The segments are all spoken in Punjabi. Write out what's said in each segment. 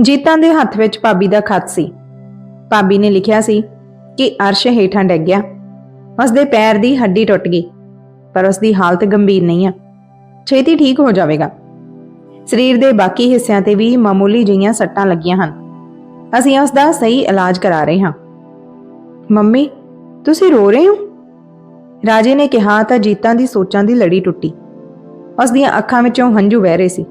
ਜੀਤਾਂ ਦੇ ਹੱਥ ਵਿੱਚ ਭਾਬੀ ਦਾ ਖੱਤ ਸੀ। ਭਾਬੀ ਨੇ ਲਿਖਿਆ ਸੀ ਕਿ ਅਰਸ਼ ਹੇਠਾਂ ਡਿੱਗ ਗਿਆ। ਉਸ ਦੇ ਪੈਰ ਦੀ ਹੱਡੀ ਟੁੱਟ ਗਈ, ਪਰ ਉਸ ਦੀ ਹਾਲਤ ਗੰਭੀਰ ਨਹੀਂ ਆ। ਛੇਤੀ ਠੀਕ ਹੋ ਜਾਵੇਗਾ। ਸਰੀਰ ਦੇ ਬਾਕੀ ਹਿੱਸਿਆਂ ਤੇ ਵੀ ਮਾਮੂਲੀ ਜਿਹੀਆਂ ਸੱਟਾਂ ਲੱਗੀਆਂ ਹਨ। ਅਸੀਂ ਉਸ ਦਾ ਸਹੀ ਇਲਾਜ ਕਰਾ ਰਹੇ ਹਾਂ। ਮੰਮੀ, ਤੁਸੀਂ ਰੋ ਰਹੇ ਹੋ? ਰਾਜੇ ਨੇ ਕਿਹਾ ਤਾਂ ਜੀਤਾਂ ਦੀ ਸੋਚਾਂ ਦੀ ਲੜੀ ਟੁੱਟੀ। ਉਸ ਦੀਆਂ ਅੱਖਾਂ ਵਿੱਚੋਂ ਹੰਝੂ ਵਹਿ ਰਹੇ ਸੀ।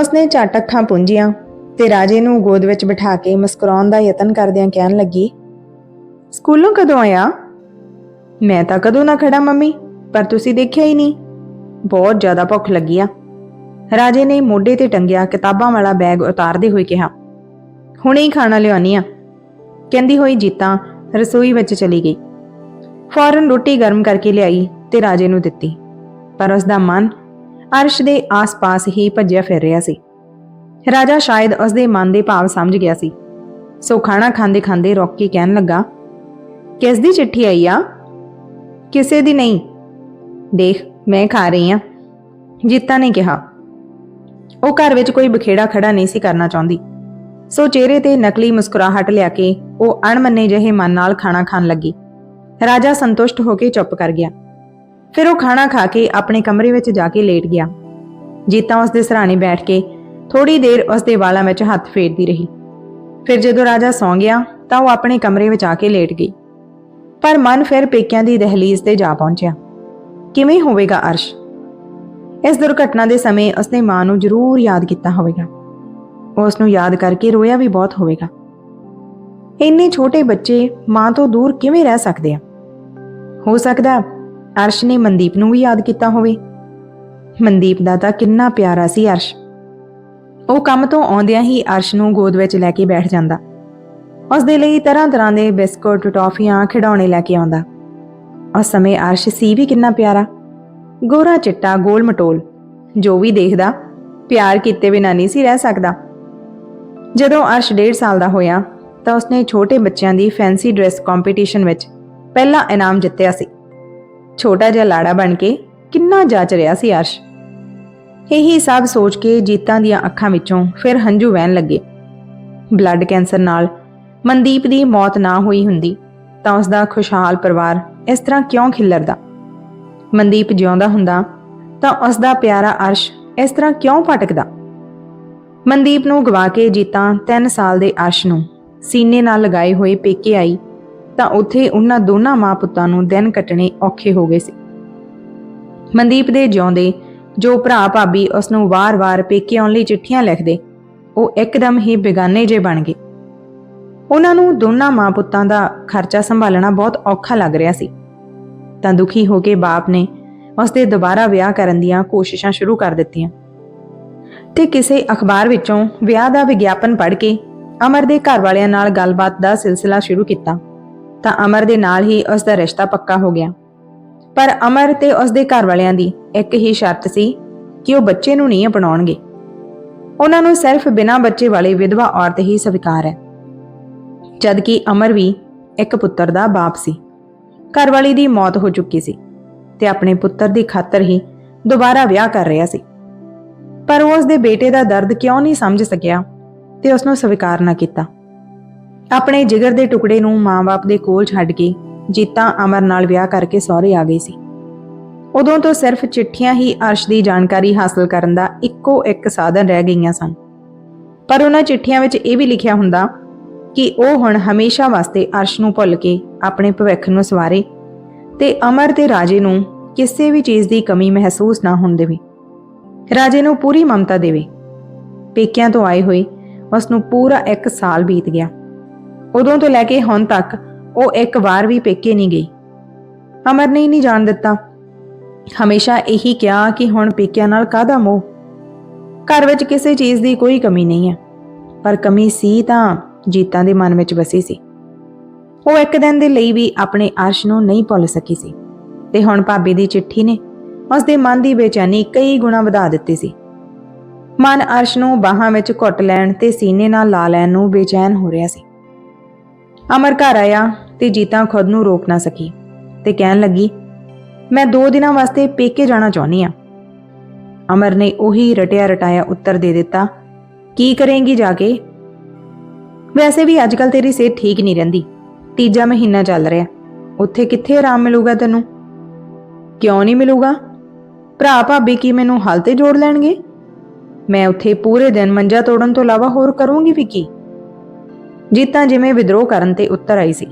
ਉਸਨੇ ਝਟ ਅੱਖਾਂ ਪੁੰਝੀਆਂ ਤੇ ਰਾਜੇ ਨੂੰ ਗੋਦ ਵਿੱਚ ਬਿਠਾ ਕੇ ਮੁਸਕਰਾਉਣ ਦਾ ਯਤਨ ਕਰਦਿਆਂ ਕਹਿਣ ਲੱਗੀ, ਸਕੂਲੋਂ ਕਦੋਂ ਆਇਆ? ਮੈਂ ਤਾਂ ਕਦੋਂ ਨਾ ਖੜਾ ਮੰਮੀ, ਪਰ ਤੁਸੀਂ ਦੇਖਿਆ ਹੀ ਨਹੀਂ। ਬਹੁਤ ਜ਼ਿਆਦਾ ਭੁੱਖ ਲੱਗੀ ਆ। ਰਾਜੇ ਨੇ ਮੋਢੇ ਤੇ ਟੰਗਿਆ ਕਿਤਾਬਾਂ ਵਾਲਾ ਬੈਗ ਉਤਾਰਦੇ ਹੋਏ ਕਿਹਾ, ਹੁਣੇ ਹੀ ਖਾਣਾ ਲਿਆਉਣੀ ਆ। ਕਹਿੰਦੀ ਹੋਈ ਜੀਤਾਂ ਰਸੋਈ ਵਿੱਚ ਚਲੀ ਗਈ। ਫੌਰਨ ਰੋਟੀ ਗਰਮ ਕਰਕੇ ਲਿਆਈ ਤੇ ਰਾਜੇ ਨੂੰ ਦਿੱਤੀ, ਪਰ ਉਸ ਦਾ ਮਨ ਅਰਸ਼ ਦੇ ਆਸ-ਪਾਸ ਹੀ ਭੱਜਿਆ ਫਿਰ ਰਿਹਾ ਸੀ। ਰਾਜਾ ਸ਼ਾਇਦ ਉਸ ਦੇ ਮਨ ਦੇ ਭਾਵ ਸਮਝ ਗਿਆ ਸੀ। ਸੋ ਖਾਣਾ ਖਾਂਦੇ ਖਾਂਦੇ ਰੋਕ ਕੇ ਕਹਿਣ ਲੱਗਾ, ਕਿਸ ਦੀ ਚਿੱਠੀ ਆਈ ਆ? ਕਿਸੇ ਦੀ ਨਹੀਂ। ਦੇਖ, ਮੈਂ ਖਾ ਰਹੀ ਆ। ਜੀਤਾ ਨੇ ਕਿਹਾ। ਉਹ ਘਰ ਵਿੱਚ ਕੋਈ ਬਖੇੜਾ ਖੜਾ ਨਹੀਂ ਸੀ ਕਰਨਾ ਚਾਹੁੰਦੀ। ਸੋ ਚਿਹਰੇ ਤੇ ਨਕਲੀ ਮੁਸਕਰਾਹਟ ਲਿਆ ਕੇ ਉਹ ਅਣਮੰਨੇ ਜਿਹੇ ਮਨ ਨਾਲ ਖਾਣਾ ਖਾਣ ਲੱਗੀ। ਰਾਜਾ ਸੰਤੁਸ਼ਟ ਹੋ ਕੇ ਚੁੱਪ ਕਰ ਗਿਆ। ਫਿਰ ਉਹ ਖਾਣਾ ਖਾ ਕੇ ਆਪਣੇ ਕਮਰੇ ਵਿੱਚ ਜਾ ਕੇ ਲੇਟ ਗਿਆ। ਜੀਤਾ ਉਸ ਦੇ ਸਰਾਣੇ ਬੈਠ ਕੇ ਥੋੜੀ ਦੇਰ ਉਸ ਦੇ ਵਾਲਾਂ ਵਿੱਚ ਹੱਥ ਫੇਰਦੀ ਰਹੀ। ਫਿਰ ਜਦੋਂ ਰਾਜਾ ਸੌਂ ਗਿਆ, ਤਾਂ ਉਹ ਆਪਣੇ ਕਮਰੇ ਵਿੱਚ ਆ ਕੇ ਲੇਟ ਗਈ। ਪਰ ਮਨ ਫਿਰ ਪੇਕਿਆਂ ਦੀ ਦਹਲੀਜ਼ ਤੇ ਜਾ ਪਹੁੰਚਿਆ। ਕਿਵੇਂ ਹੋਵੇਗਾ ਅਰਸ਼? ਇਸ ਦੁਰਘਟਨਾ ਦੇ ਸਮੇਂ ਉਸਨੇ ਮਾਂ ਨੂੰ ਜ਼ਰੂਰ ਯਾਦ ਕੀਤਾ ਹੋਵੇਗਾ। ਉਹ ਉਸ ਨੂੰ ਯਾਦ ਕਰਕੇ ਰੋਇਆ ਵੀ ਬਹੁਤ ਹੋਵੇਗਾ। ਇੰਨੇ ਛੋਟੇ ਬੱਚੇ ਮਾਂ ਤੋਂ ਦੂਰ ਕਿਵੇਂ ਰਹਿ ਸਕਦੇ ਆ? ਹੋ ਸਕਦਾ ਅਰਸ਼ ਨੇ ਮਨਦੀਪ ਨੂੰ ਵੀ ਯਾਦ ਕੀਤਾ ਹੋਵੇ। ਮਨਦੀਪ ਦਾ ਤਾਂ ਕਿੰਨਾ ਪਿਆਰਾ ਸੀ ਅਰਸ਼। ਉਹ ਕੰਮ ਤੋਂ ਆਉਂਦਿਆਂ ਹੀ ਅਰਸ਼ ਨੂੰ ਗੋਦ ਵਿੱਚ ਲੈ ਕੇ ਬੈਠ ਜਾਂਦਾ। ਉਸ ਦੇ ਲਈ ਤਰ੍ਹਾਂ ਤਰ੍ਹਾਂ ਦੇ ਬਿਸਕੁਟ, ਟੌਫੀਆਂ ਖਿਡੌਣੇ ਲੈ ਕੇ ਆਉਂਦਾ। ਉਸ ਸਮੇਂ ਅਰਸ਼ ਸੀ ਵੀ ਕਿੰਨਾ ਪਿਆਰਾ। ਗੋਰਾ ਚਿੱਟਾ ਗੋਲ ਮਟੋਲ ਜੋ ਵੀ ਦੇਖਦਾ, ਪਿਆਰ ਕੀਤੇ ਬਿਨਾਂ ਨਹੀਂ ਸੀ ਰਹਿ ਸਕਦਾ। ਜਦੋਂ ਅਰਸ਼ 1.5 ਸਾਲ ਦਾ ਹੋਇਆ, ਤਾਂ ਉਸਨੇ ਛੋਟੇ ਬੱਚਿਆਂ ਦੀ ਫੈਂਸੀ ਡਰੈਸ ਕੰਪੀਟੀਸ਼ਨ ਵਿੱਚ ਪਹਿਲਾ ਇਨਾਮ ਜਿੱਤਿਆ ਸੀ। ਛੋਟਾ ਜਿਹਾ ਲਾੜਾ ਬਣ ਕੇ ਕਿੰਨਾ ਜਾਚ ਰਿਹਾ ਸੀ ਅਰਸ਼। ਇਹੀ ਸਭ ਸੋਚ ਕੇ ਜੀਤਾਂ ਦੀਆਂ ਅੱਖਾਂ ਵਿੱਚੋਂ ਫਿਰ ਹੰਝੂ ਵਹਿਣ ਲੱਗੇ। ਬਲੱਡ ਕੈਂਸਰ ਨਾਲ ਮਨਦੀਪ ਦੀ ਮੌਤ ਨਾ ਹੋਈ ਹੁੰਦੀ, ਤਾਂ ਉਸ ਦਾ ਖੁਸ਼ਹਾਲ ਪਰਿਵਾਰ ਇਸ ਤਰ੍ਹਾਂ ਕਿਉਂ ਖਿਲਰਦਾ? ਮਨਦੀਪ ਜਿਉਂਦਾ ਹੁੰਦਾ, ਤਾਂ ਉਸ ਦਾ ਪਿਆਰਾ ਅਰਸ਼ ਇਸ ਤਰ੍ਹਾਂ ਕਿਉਂ ਭਟਕਦਾ? ਮਨਦੀਪ ਨੂੰ ਗਵਾ ਕੇ ਜੀਤਾਂ 3 ਸਾਲ ਦੇ ਅਰਸ਼ ਨੂੰ ਸੀਨੇ ਨਾਲ ਲਗਾਏ ਹੋਏ ਪੇਕੇ ਆਈ, ਤਾਂ ਉੱਥੇ ਉਹਨਾਂ ਦੋਨਾਂ ਮਾਂ ਪੁੱਤਾਂ ਨੂੰ ਦਿਨ ਕੱਟਣੇ ਔਖੇ ਹੋ ਗਏ ਸੀ। ਮਨਦੀਪ ਦੇ ਜਿਉਂਦੇ ਜੋ ਭਰਾ ਭਾਬੀ ਉਸ ਨੂੰ ਵਾਰ-ਵਾਰ ਪੇਕੇ ਆਉਣ ਲਈ ਚਿੱਠੀਆਂ ਲਿਖਦੇ, ਉਹ ਇੱਕਦਮ ਹੀ ਬੇਗਾਨੇ ਜੇ ਬਣ ਗਏ। ਉਹਨਾਂ ਨੂੰ ਦੋਨਾਂ ਮਾਂ ਪੁੱਤਾਂ ਦਾ ਖਰਚਾ ਸੰਭਾਲਣਾ ਬਹੁਤ ਔਖਾ ਲੱਗ ਰਿਹਾ ਸੀ। ਤਾਂ ਦੁਖੀ ਹੋ ਕੇ ਬਾਪ ਨੇ ਉਸ ਦੇ ਦੁਬਾਰਾ ਵਿਆਹ ਕਰਨ ਦੀਆਂ ਕੋਸ਼ਿਸ਼ਾਂ ਸ਼ੁਰੂ ਕਰ ਦਿੱਤੀਆਂ। ਤੇ ਕਿਸੇ ਅਖਬਾਰ ਵਿੱਚੋਂ ਵਿਆਹ ਦਾ ਵਿਗਿਆਪਨ ਪੜ੍ਹ ਕੇ ਅਮਰ ਦੇ ਘਰ ਵਾਲਿਆਂ ਨਾਲ ਗੱਲਬਾਤ ਦਾ ਸਿਲਸਿਲਾ ਸ਼ੁਰੂ ਕੀਤਾ, ਤਾਂ ਅਮਰ ਦੇ ਨਾਲ ਹੀ ਉਸ ਦਾ ਰਿਸ਼ਤਾ ਪੱਕਾ ਹੋ ਗਿਆ। ਪਰ ਅਮਰ ਤੇ ਉਸਦੇ ਘਰ ਵਾਲਿਆਂ ਦੀ ਇੱਕ ਹੀ ਸ਼ਰਤ ਸੀ ਕਿ ਉਹ ਬੱਚੇ ਨੂੰ ਨਹੀਂ ਅਪਣਾਉਣਗੇ। ਉਹਨਾਂ ਨੂੰ ਸਿਰਫ ਬਿਨਾਂ ਬੱਚੇ ਵਾਲੀ ਵਿਧਵਾ ਔਰਤ ਹੀ ਸਵੀਕਾਰ ਹੈ। ਜਦਕਿ ਅਮਰ ਵੀ ਇੱਕ ਪੁੱਤਰ ਦਾ ਬਾਪ ਸੀ। ਘਰਵਾਲੀ ਦੀ ਮੌਤ ਹੋ ਚੁੱਕੀ ਸੀ ਤੇ ਆਪਣੇ ਪੁੱਤਰ ਦੀ ਖਾਤਰ ਹੀ ਦੁਬਾਰਾ ਵਿਆਹ ਕਰ ਰਿਹਾ ਸੀ। ਪਰ ਉਹ ਉਸਦੇ ਬੇਟੇ ਦਾ ਦਰਦ ਕਿਉਂ ਨਹੀਂ ਸਮਝ ਸਕਿਆ ਤੇ ਉਸ ਨੂੰ ਸਵੀਕਾਰ ਨਾ ਕੀਤਾ। ਆਪਣੇ ਜਿਗਰ ਦੇ ਟੁਕੜੇ ਨੂੰ ਮਾਂ-ਬਾਪ ਦੇ ਕੋਲ ਛੱਡ ਕੇ ਜੀਤਾ ਅਮਰ ਨਾਲ ਵਿਆਹ ਕਰਕੇ ਸਹੁਰੇ ਆ ਗਈ ਸੀ। ਉਦੋਂ ਤੋਂ ਸਿਰਫ ਚਿੱਠੀਆਂ ਹੀ ਅਰਸ਼ ਦੀ ਜਾਣਕਾਰੀ ਹਾਸਲ ਕਰਨ ਦਾ ਇੱਕੋ ਇੱਕ ਸਾਧਨ ਰਹਿ ਗਈਆਂ ਸਨ। ਪਰ ਉਹਨਾਂ ਚਿੱਠੀਆਂ ਵਿੱਚ ਇਹ ਵੀ ਲਿਖਿਆ ਹੁੰਦਾ ਕਿ ਉਹ ਹੁਣ ਹਮੇਸ਼ਾ ਵਾਸਤੇ ਅਰਸ਼ ਨੂੰ ਭੁੱਲ ਕੇ ਆਪਣੇ ਭਵਿੱਖ ਨੂੰ ਸਵਾਰੇ ਤੇ ਅਮਰ ਤੇ ਰਾਜੇ ਨੂੰ ਕਿਸੇ ਵੀ ਚੀਜ਼ ਦੀ ਕਮੀ ਮਹਿਸੂਸ ਨਾ ਹੋਣ ਦੇਵੇ। ਰਾਜੇ ਨੂੰ ਪੂਰੀ ਮਮਤਾ ਦੇਵੇ। ਪੇਕਿਆਂ ਤੋਂ ਆਏ ਹੋਏ ਉਸ ਨੂੰ ਪੂਰਾ 1 ਸਾਲ ਬੀਤ ਗਿਆ। ਉਦੋਂ ਤੋਂ ਲੈ ਕੇ ਹੁਣ ਤੱਕ ਉਹ ਇੱਕ ਵਾਰ ਵੀ ਪੇਕੇ ਨਹੀਂ ਗਈ। ਅਮਰ ਨੇ ਹੀ ਨਹੀਂ ਜਾਣ ਦਿੱਤਾ। ਹਮੇਸ਼ਾ ਇਹੀ ਕਿਹਾ ਕਿ ਹੁਣ ਪੇਕਿਆਂ ਨਾਲ ਕਾਹਦਾ ਮੋਹ? ਘਰ ਵਿੱਚ ਕਿਸੇ ਚੀਜ਼ ਦੀ ਕੋਈ ਕਮੀ ਨਹੀਂ ਹੈ। ਪਰ ਕਮੀ ਸੀ ਤਾਂ ਜੀਤਾਂ ਦੇ ਮਨ ਵਿੱਚ ਵਸੀ ਸੀ। ਉਹ ਇੱਕ ਦਿਨ ਦੇ ਲਈ ਵੀ ਆਪਣੇ ਅਰਸ਼ ਨੂੰ ਨਹੀਂ ਭੁੱਲ ਸਕੀ ਸੀ। ਤੇ ਹੁਣ ਭਾਬੀ ਦੀ ਚਿੱਠੀ ਨੇ ਉਸ ਦੇ ਮਨ ਦੀ ਬੇਚੈਨੀ ਕਈ ਗੁਣਾ ਵਧਾ ਦਿੱਤੀ ਸੀ। ਮਨ ਅਰਸ਼ ਨੂੰ ਬਾਹਾਂ ਵਿੱਚ ਘੁੱਟ ਲੈਣ ਤੇ ਸੀਨੇ ਨਾਲ ਲਾ ਲੈਣ ਨੂੰ ਬੇਚੈਨ ਹੋ ਰਿਹਾ ਸੀ। ਅਮਰ ਘਰ ਆਇਆ ਤੇ ਜੀਤਾ ਖੁਦ ਨੂੰ ਰੋਕ ਨਾ ਸਕੀ ਤੇ ਕਹਿਣ ਲੱਗੀ, ਮੈਂ 2 ਦਿਨਾਂ ਵਾਸਤੇ ਪੇਕੇ ਜਾਣਾ ਚਾਹੁੰਦੀ ਆ ਅਮਰ ਨੇ ਉਹੀ ਰਟਿਆ ਰਟਾਇਆ ਉੱਤਰ ਦੇ ਦਿੱਤਾ, ਕੀ ਕਰੇਂਗੀ ਜਾ ਕੇ? ਵੈਸੇ ਵੀ ਅੱਜਕੱਲ ਤੇਰੀ ਸਿਹਤ ਠੀਕ ਨਹੀਂ ਰਹਿੰਦੀ। ਤੀਜਾ ਮਹੀਨਾ ਚੱਲ ਰਿਹਾ। ਉੱਥੇ ਕਿੱਥੇ ਆਰਾਮ ਮਿਲੂਗਾ ਤੈਨੂੰ? ਕਿਉਂ ਨਹੀਂ ਮਿਲੂਗਾ? ਭਰਾ ਭਾਬੀ ਕੀ ਮੈਨੂੰ ਹਲ ਤੇ ਜੋੜ ਲੈਣਗੇ? ਮੈਂ ਉੱਥੇ ਪੂਰੇ ਦਿਨ ਮੰਜਾ ਤੋੜਨ ਤੋਂ ਇਲਾਵਾ ਹੋਰ ਕਰੂੰਗੀ ਵੀ ਕੀ? ਜੀਤਾਂ ਜਿਵੇਂ ਵਿਦਰੋਹ ਕਰਨ ਤੇ ਉੱਤਰ ਆਈ ਸੀ।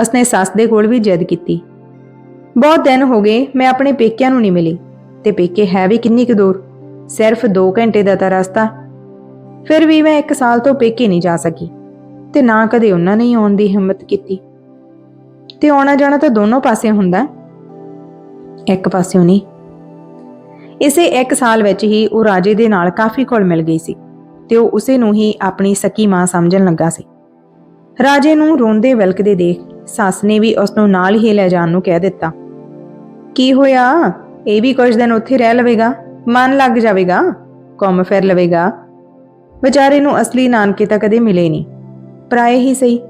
ਉਸਨੇ ਸੱਸ ਦੇ ਕੋਲ ਵੀ ਜਿੱਦ ਕੀਤੀ। ਬਹੁਤ ਦਿਨ ਹੋ ਗਏ, ਮੈਂ ਆਪਣੇ ਪੇਕਿਆਂ ਨੂੰ ਨਹੀਂ ਮਿਲੀ ਤੇ ਪੇਕੇ ਹੈ ਵੀ ਕਿੰਨੀ ਕੁ ਦੂਰ। ਸਿਰਫ 2 ਘੰਟੇ ਦਾ ਤਾਂ ਰਸਤਾ। ਫਿਰ ਵੀ ਮੈਂ 1 ਸਾਲ ਤੋਂ ਪੇਕੇ ਨਹੀਂ ਜਾ ਸਕੀ ਤੇ ਨਾ ਕਦੇ ਉਹਨਾਂ ਨੇ ਆਉਣ ਦੀ ਹਿੰਮਤ ਕੀਤੀ। ਤੇ ਆਉਣਾ ਜਾਣਾ ਤਾਂ ਦੋਨੋਂ ਪਾਸੇ ਹੁੰਦਾ। ਇੱਕ ਪਾਸਿਓਂ ਨਹੀਂ। ਇਸੇ 1 ਸਾਲ ਵਿੱਚ ਹੀ ਉਹ ਰਾਜੇ ਦੇ ਨਾਲ ਕਾਫੀ ਘੁਲ ਮਿਲ ਗਈ ਸੀ। ਤੇ ਉਹ ਉਸੇ ਨੂੰ ਹੀ ਆਪਣੀ ਸਕੀ ਮਾਂ ਸਮਝਣ ਲੱਗਾ ਸੀ। ਰਾਜੇ ਨੂੰ ਰੋਂਦੇ ਵਿਲਕਦੇ ਦੇਖ ਸੱਸ ਨੇ ਵੀ ਉਸ ਨੂੰ ਨਾਲ ਹੀ ਲੈ ਜਾਣ ਨੂੰ ਕਹਿ ਦਿੱਤਾ। ਕੀ ਹੋਇਆ? ਇਹ ਵੀ ਕੁਝ ਦਿਨ ਉੱਥੇ ਰਹਿ ਲਵੇਗਾ? ਮਨ ਲੱਗ ਜਾਵੇਗਾ? ਘੁੰਮ ਫਿਰ ਲਵੇਗਾ? ਵਿਚਾਰੇ ਨੂੰ ਅਸਲੀ ਨਾਨਕੇ ਤਾਂ ਕਦੇ ਮਿਲੇ ਨਹੀਂ। ਪਰਾਏ ਹੀ ਸਹੀ।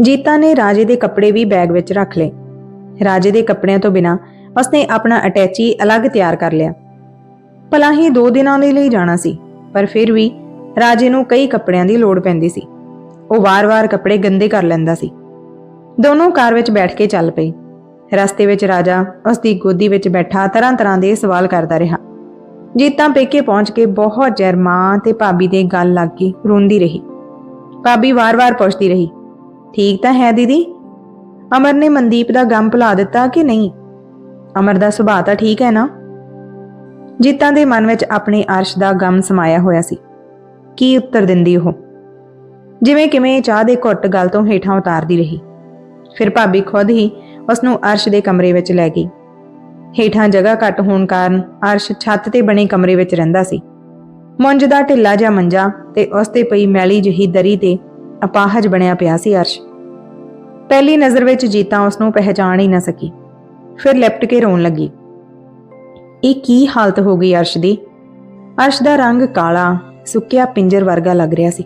ਜੀਤਾ ਨੇ ਰਾਜੇ ਦੇ ਕੱਪੜੇ ਵੀ ਬੈਗ ਵਿੱਚ ਰੱਖ ਲਏ। ਰਾਜੇ ਦੇ ਕੱਪੜਿਆਂ ਤੋਂ ਬਿਨਾ ਉਸਨੇ ਆਪਣਾ ਅਟੈਚੀ ਅਲੱਗ ਤਿਆਰ ਕਰ ਲਿਆ। ਭਲਾ ਹੀ 2 ਦਿਨਾਂ ਦੇ ਲਈ ਜਾਣਾ ਸੀ। ਪਰ ਫਿਰ ਵੀ ਰਾਜੇ ਨੂੰ ਕਈ ਕੱਪੜਿਆਂ ਦੀ ਲੋੜ ਪੈਂਦੀ ਸੀ। ਉਹ ਵਾਰ-ਵਾਰ ਕੱਪੜੇ ਗੰਦੇ ਕਰ ਲੈਂਦਾ ਸੀ। ਦੋਨੋਂ ਕਾਰ ਵਿੱਚ ਬੈਠ ਕੇ ਚੱਲ ਪਏ। ਰਸਤੇ ਵਿੱਚ ਰਾਜਾ ਉਸ ਦੀ ਗੋਦੀ ਵਿੱਚ ਬੈਠਾ ਤਰ੍ਹਾਂ-ਤਰ੍ਹਾਂ ਦੇ ਸਵਾਲ ਕਰਦਾ ਰਿਹਾ। ਜੀਤਾਂ ਪੇਕੇ ਪਹੁੰਚ ਕੇ ਬਹੁਤ ਜ਼ਰ ਮਾਂ ਤੇ ਭਾਬੀ ਦੇ ਗੱਲ ਲੱਗ ਕੇ ਰੋਂਦੀ ਰਹੀ। ਭਾਬੀ ਵਾਰ-ਵਾਰ ਪੁੱਛਦੀ ਰਹੀ, ਠੀਕ ਤਾਂ ਹੈ ਦੀਦੀ? ਅਮਰ ਨੇ ਮਨਦੀਪ ਦਾ ਗਮ ਭੁਲਾ ਦਿੱਤਾ ਕਿ ਨਹੀਂ? ਅਮਰ ਦਾ ਸੁਭਾਅ ਤਾਂ ਠੀਕ ਹੈ ਨਾ? ਜੀਤਾਂ ਦੇ ਮਨ ਵਿੱਚ ਆਪਣੇ ਅਰਸ਼ ਦਾ ਗਮ ਸਮਾਇਆ ਹੋਇਆ ਸੀ। ਕੀ ਉੱਤਰ ਦਿੰਦੀ ਉਹ? ਜਿਵੇਂ ਕਿਵੇਂ ਚਾਹ ਦੇ ਘੁੱਟ ਗਲ ਤੋਂ ਹੇਠਾਂ ਉਤਾਰਦੀ ਰਹੀ। ਫਿਰ ਭਾਬੀ ਖੁਦ ਹੀ ਉਸ ਨੂੰ ਅਰਸ਼ ਦੇ ਕਮਰੇ ਵਿੱਚ ਲੈ ਗਈ। ਹੇਠਾਂ ਜਗ੍ਹਾ ਘੱਟ ਹੋਣ ਕਾਰਨ ਅਰਸ਼ ਛੱਤ ਤੇ ਬਣੇ ਕਮਰੇ ਵਿੱਚ ਰਹਿੰਦਾ ਸੀ। ਮੁੰਜ ਦਾ ਢਿੱਲਾ ਜਿਹਾ ਮੰਜਾ ਤੇ ਉਸ ਤੇ ਪਈ ਮੈਲੀ ਜਿਹੀ ਦਰੀ ਤੇ ਅਪਾਹਜ ਬਣਿਆ ਪਿਆ ਸੀ ਅਰਸ਼। ਪਹਿਲੀ ਨਜ਼ਰ ਵਿੱਚ ਜੀਤਾ ਉਸ ਨੂੰ ਪਹਿਚਾਣ ਹੀ ਨਾ ਸਕੀ। ਫਿਰ ਲਿਪਟ ਕੇ ਰੋਣ ਲੱਗੀ। ਇਹ ਕੀ ਹਾਲਤ ਹੋ ਗਈ ਅਰਸ਼ ਦੀ? ਅਰਸ਼ ਦਾ ਰੰਗ ਕਾਲਾ, ਸੁੱਕਿਆ ਪਿੰਜਰ ਵਰਗਾ ਲੱਗ ਰਿਹਾ ਸੀ।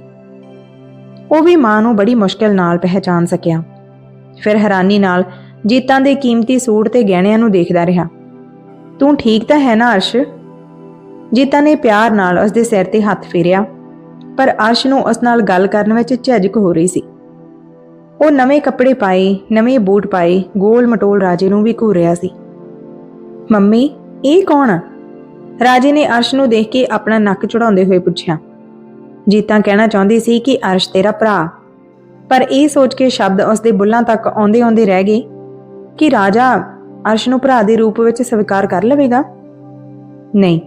ਉਹ ਵੀ ਮਾਂ ਨੂੰ ਬੜੀ ਮੁਸ਼ਕਲ ਨਾਲ ਪਹਿਚਾਨ ਸਕਿਆ। ਫਿਰ ਹੈਰਾਨੀ ਨਾਲ ਜੀਤਾਂ ਦੇ ਕੀਮਤੀ ਸੂਟ ਤੇ ਗਹਿਣਿਆਂ ਨੂੰ ਦੇਖਦਾ ਰਿਹਾ। ਤੂੰ ਠੀਕ ਤਾਂ ਹੈ ਨਾ, ਅਰਸ਼? ਜੀਤਾ ਨੇ ਪਿਆਰ ਨਾਲ ਉਸ ਦੇ ਸਿਰ ਤੇ ਹੱਥ ਫੇਰਿਆ, ਪਰ ਅਰਸ਼ ਨੂੰ ਉਸ ਨਾਲ ਗੱਲ ਕਰਨ ਵਿੱਚ ਝਿਜਕ ਹੋ ਰਹੀ ਸੀ। ਉਹ ਨਵੇਂ ਕੱਪੜੇ ਪਾਏ, ਨਵੇਂ ਬੂਟ ਪਾਏ, ਗੋਲ ਮਟੋਲ ਰਾਜੇ ਨੂੰ ਵੀ ਘੂਰਿਆ ਸੀ। ਮੰਮੀ ਇਹ ਕੌਣ ਆ? ਰਾਜੇ ਨੇ ਅਰਸ਼ ਨੂੰ ਦੇਖ ਕੇ ਆਪਣਾ ਨੱਕ ਚੜਾਉਂਦੇ ਹੋਏ ਪੁੱਛਿਆ। ਜੀਤਾ ਕਹਿਣਾ ਚਾਹੁੰਦੀ ਸੀ ਕਿ ਅਰਸ਼ ਤੇਰਾ ਭਰਾ ਪਰ ਇਹ ਸੋਚ ਕੇ ਸ਼ਬਦ ਉਸ ਦੇ ਬੁੱਲਾਂ ਤੱਕ ਆਉਂਦੇ-ਆਉਂਦੇ ਰਹਿ ਗਏ ਕਿ ਰਾਜਾ ਅਰਸ਼ ਨੂੰ ਭਰਾ ਦੇ ਰੂਪ ਵਿੱਚ ਸਵੀਕਾਰ ਕਰ ਲਵੇਗਾ। ਨਹੀਂ,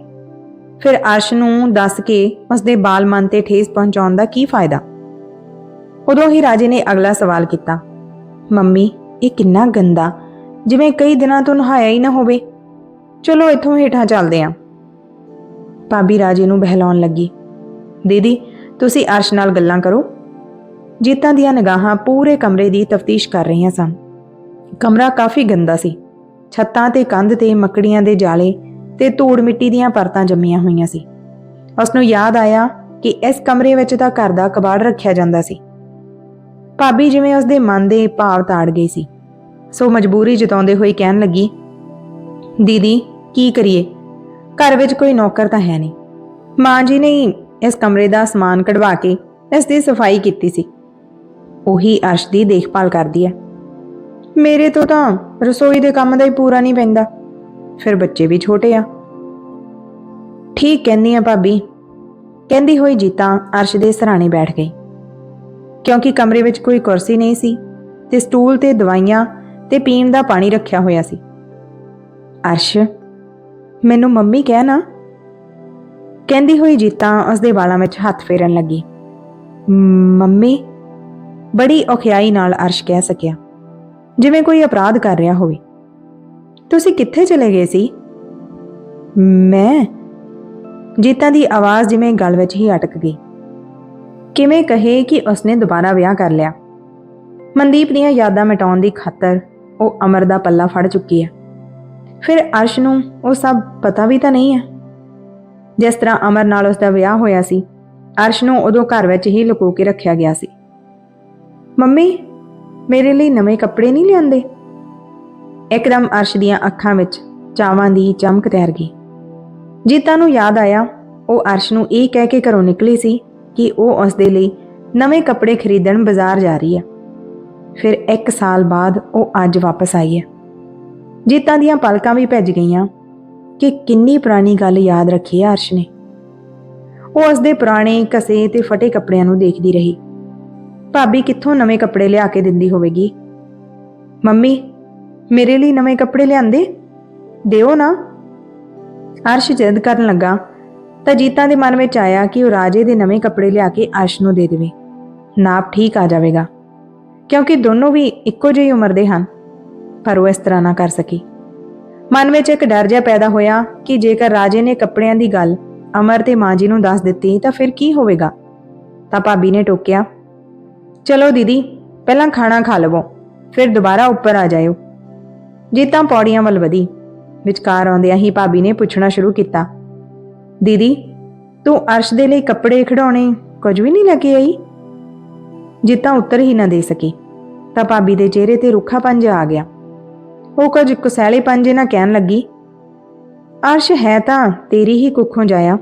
ਫਿਰ ਅਰਸ਼ ਨੂੰ ਦੱਸ ਕੇ ਉਸ ਦੇ ਬਾਲ ਮਨ ਤੇ ਠੇਸ ਪਹੁੰਚਾਉਣ ਦਾ ਕੀ ਫਾਇਦਾ? ਉਦੋਂ ਹੀ ਰਾਜੇ ਨੇ ਅਗਲਾ ਸਵਾਲ ਕੀਤਾ, ਮੰਮੀ, ਇਹ ਕਿੰਨਾ ਗੰਦਾ, ਜਿਵੇਂ ਕਈ ਦਿਨਾਂ ਤੋਂ ਨਹਾਇਆ ਹੀ ਨਾ ਹੋਵੇ। ਚਲੋ ਇੱਥੋਂ ਹੇਠਾਂ ਚੱਲਦੇ ਆਂ। ਭਾਬੀ ਰਾਜੇ ਨੂੰ ਬਹਿਲਾਉਣ ਲੱਗੀ। ਦੀਦੀ, ਤੁਸੀਂ ਅਰਸ਼ ਨਾਲ ਗੱਲਾਂ ਕਰੋ। ਜੀਤਾਂ ਦੀਆਂ ਨਿਗਾਹਾਂ ਪੂਰੇ ਕਮਰੇ ਦੀ ਤਫਤੀਸ਼ ਕਰ ਰਹੀਆਂ ਸਨ। ਕਮਰਾ ਕਾਫੀ ਗੰਦਾ ਸੀ। ਛੱਤਾਂ ਤੇ ਕੰਧ ਤੇ ਮੱਕੜੀਆਂ ਦੇ ਜਾਲੇ ਤੇ ਧੂੜ ਮਿੱਟੀ ਦੀਆਂ ਪਰਤਾਂ ਜੰਮੀਆਂ ਹੋਈਆਂ ਸੀ। ਉਸ ਨੂੰ ਯਾਦ ਆਇਆ ਕਿ ਇਸ ਕਮਰੇ ਵਿੱਚ ਤਾਂ ਘਰ ਦਾ ਕਬਾੜ ਰੱਖਿਆ ਜਾਂਦਾ ਸੀ। ਭਾਬੀ ਜਿਵੇਂ ਉਸ ਦੇ ਮਨ ਦੇ ਭਾਵ ਤਾੜ ਗਈ ਸੀ। ਸੋ ਮਜਬੂਰੀ ਜਤਾਉਂਦੇ ਹੋਏ ਕਹਿਣ ਲੱਗੀ ਦੀਦੀ, ਕੀ ਕਰੀਏ? ਘਰ ਵਿੱਚ ਕੋਈ ਨੌਕਰ ਤਾਂ ਹੈ ਨਹੀਂ। ਮਾਂ ਜੀ ਨੇ ਹੀ ਇਸ ਕਮਰੇ ਦਾ ਸਮਾਨ ਕਢਵਾ ਕੇ ਇਸ ਦੀ ਸਫ਼ਾਈ ਕੀਤੀ ਸੀ। ਉਹੀ ਅਰਸ਼ ਦੀ ਦੇਖਭਾਲ ਕਰਦੀ ਹੈ। ਮੇਰੇ ਤੋਂ ਤਾਂ ਰਸੋਈ ਦੇ ਕੰਮ ਦਾ ਹੀ ਪੂਰਾ ਨਹੀਂ ਪੈਂਦਾ। ਫਿਰ ਬੱਚੇ ਵੀ ਛੋਟੇ ਆ। ਠੀਕ ਕਹਿੰਦੀ ਆ ਭਾਬੀ। ਕਹਿੰਦੀ ਹੋਈ ਜੀਤਾ ਅਰਸ਼ ਦੇ ਸਰਾਣੇ ਬੈਠ ਗਈ। ਕਿਉਂਕਿ ਕਮਰੇ ਵਿੱਚ ਕੋਈ ਕੁਰਸੀ ਨਹੀਂ ਸੀ ਤੇ ਸਟੂਲ ਤੇ ਦਵਾਈਆਂ ਤੇ ਪੀਣ ਦਾ ਪਾਣੀ ਰੱਖਿਆ ਹੋਇਆ ਸੀ। ਅਰਸ਼, ਮੈਨੂੰ ਮੰਮੀ ਕਹਿ ਨਾ। ਕਹਿੰਦੀ ਹੋਈ ਜੀਤਾ ਉਸਦੇ ਵਾਲਾਂ ਵਿੱਚ ਹੱਥ ਫੇਰਨ ਲੱਗੀ। ਮੰਮੀ, ਬੜੀ ਔਖਿਆਈ ਨਾਲ ਅਰਸ਼ ਕਹਿ ਸਕਿਆ, ਜਿਵੇਂ ਕੋਈ ਅਪਰਾਧ ਕਰ ਰਿਹਾ ਹੋਵੇ। ਤੁਸੀਂ ਕਿੱਥੇ ਚਲੇ ਗਏ ਸੀ? ਮੈਂ ਜੀਤਾ ਦੀ ਆਵਾਜ਼ ਜਿਵੇਂ ਗਲ ਵਿੱਚ ਹੀ ਅਟਕ ਗਈ। ਕਿਵੇਂ ਕਹੇ ਕਿ ਉਸਨੇ ਦੁਬਾਰਾ ਵਿਆਹ ਕਰ ਲਿਆ? ਮਨਦੀਪ ਦੀਆਂ ਯਾਦਾਂ ਮਿਟਾਉਣ ਦੀ ਖਾਤਰ ਉਹ ਅਮਰ ਦਾ ਪੱਲਾ ਫੜ ਚੁੱਕੀ ਹੈ। ਫਿਰ ਅਰਸ਼ ਨੂੰ ਉਹ ਸਭ ਪਤਾ ਵੀ ਤਾਂ ਨਹੀਂ ਹੈ। ਜਿਸ ਤਰ੍ਹਾਂ ਅਮਰ ਨਾਲ ਉਸ ਦਾ ਵਿਆਹ ਹੋਇਆ ਸੀ, ਅਰਸ਼ ਨੂੰ ਉਦੋਂ ਘਰ ਵਿੱਚ ਹੀ ਲੁਕੋ ਕੇ ਰੱਖਿਆ ਗਿਆ ਸੀ। ਮੰਮੀ, ਮੇਰੇ ਲਈ ਨਵੇਂ ਕੱਪੜੇ ਨਹੀਂ ਲਿਆਂਦੇ? ਇਕਦਮ ਅਰਸ਼ ਦੀਆਂ ਅੱਖਾਂ ਵਿੱਚ ਚਾਵਾਂ ਦੀ ਚਮਕ ਤੈਰ ਗਈ। ਜੀਤਾ ਨੂੰ ਯਾਦ ਆਇਆ, ਉਹ ਅਰਸ਼ ਨੂੰ ਇਹ ਕਹਿ ਕੇ ਘਰੋਂ ਨਿਕਲੀ ਸੀ ਕਿ ਉਹ ਉਸ ਦੇ ਲਈ ਨਵੇਂ ਕੱਪੜੇ ਖਰੀਦਣ ਬਾਜ਼ਾਰ ਜਾ ਰਹੀ ਹੈ। ਫਿਰ 1 ਸਾਲ ਬਾਅਦ ਉਹ ਅੱਜ ਵਾਪਸ ਆਈ ਹੈ। ਜੀਤਾਂ ਦੀਆਂ ਪਲਕਾਂ ਵੀ ਭੱਜ ਗਈਆਂ ਕਿ ਕਿੰਨੀ ਪੁਰਾਣੀ ਗੱਲ ਯਾਦ ਰੱਖੀ ਹੈ ਅਰਸ਼ ਨੇ। ਉਹ ਉਸਦੇ ਪੁਰਾਣੇ ਕਸੇ ਤੇ ਫਟੇ ਕੱਪੜਿਆਂ ਨੂੰ ਦੇਖਦੀ ਰਹੀ। ਭਾਬੀ ਕਿੱਥੋਂ ਨਵੇਂ ਕੱਪੜੇ ਲਿਆ ਕੇ ਦਿੰਦੀ ਹੋਵੇਗੀ? ਮੰਮੀ, ਮੇਰੇ ਲਈ ਨਵੇਂ ਕੱਪੜੇ ਲਿਆਂਦੇ? ਦਿਓ ਨਾ। ਅਰਸ਼ ਜਿੱਦ ਕਰਨ ਲੱਗਾ ਤਾਂ ਜੀਤਾਂ ਦੇ ਮਨ ਵਿੱਚ ਆਇਆ ਕਿ ਉਹ ਰਾਜੇ ਦੇ ਨਵੇਂ ਕੱਪੜੇ ਲਿਆ ਕੇ ਅਰਸ਼ ਨੂੰ ਦੇ ਦੇਵੇ। ਨਾਪ ਠੀਕ ਆ ਜਾਵੇਗਾ। ਕਿਉਂਕਿ ਦੋਨੋਂ ਵੀ ਇੱਕੋ ਜਿਹੀ ਉਮਰ ਦੇ ਹਨ। ਪਰ ਉਹ ਇਸ ਤਰ੍ਹਾਂ ਨਾ ਕਰ ਸਕੀ। ਮਨ ਵਿੱਚ ਇੱਕ ਡਰ ਜਿਹਾ ਪੈਦਾ ਹੋਇਆ ਕਿ ਜੇਕਰ ਰਾਜੇ ਨੇ ਕੱਪੜਿਆਂ ਦੀ ਗੱਲ ਅਮਰ ਤੇ ਮਾਂ ਜੀ ਨੂੰ ਦੱਸ ਦਿੱਤੀ ਤਾਂ ਫਿਰ ਕੀ ਹੋਵੇਗਾ? ਤਾਂ ਭਾਬੀ ਨੇ ਟੋਕਿਆ, ਚਲੋ ਦੀਦੀ, ਪਹਿਲਾਂ ਖਾਣਾ ਖਾ ਲਵੋ, ਫਿਰ ਦੁਬਾਰਾ ਉੱਪਰ ਆ ਜਾਇਓ। ਜੀਤਾਂ ਪੌੜੀਆਂ ਵੱਲ ਵਧੀ। ਵਿਚਕਾਰ ਆਉਂਦਿਆਂ ਹੀ ਭਾਬੀ ਨੇ ਪੁੱਛਣਾ ਸ਼ੁਰੂ ਕੀਤਾ, ਦੀਦੀ, ਤੂੰ ਅਰਸ਼ ਦੇ ਲਈ ਕੱਪੜੇ ਖਿਡੌਣੇ ਕੁਝ ਵੀ ਨਹੀਂ ਲੈ ਕੇ ਆਈ? ਜੀਤਾਂ ਉੱਤਰ ਹੀ ਨਾ ਦੇ ਸਕੀ। ਤਾਂ ਭਾਬੀ ਦੇ ਚਿਹਰੇ ਤੇ ਰੁੱਖਾਪਨ ਜਿਹਾ ਆ ਗਿਆ। ਉਹ ਕੁਝ ਕੁਸੈਲੇ ਪੰਜੇ ਨਾ ਕਹਿਣ ਲੱਗੀ, ਅਰਸ਼ ਹੈ ਤਾਂ ਤੇਰੀ ਹੀ ਕੁੱਖੋਂ ਜਾਇਆ,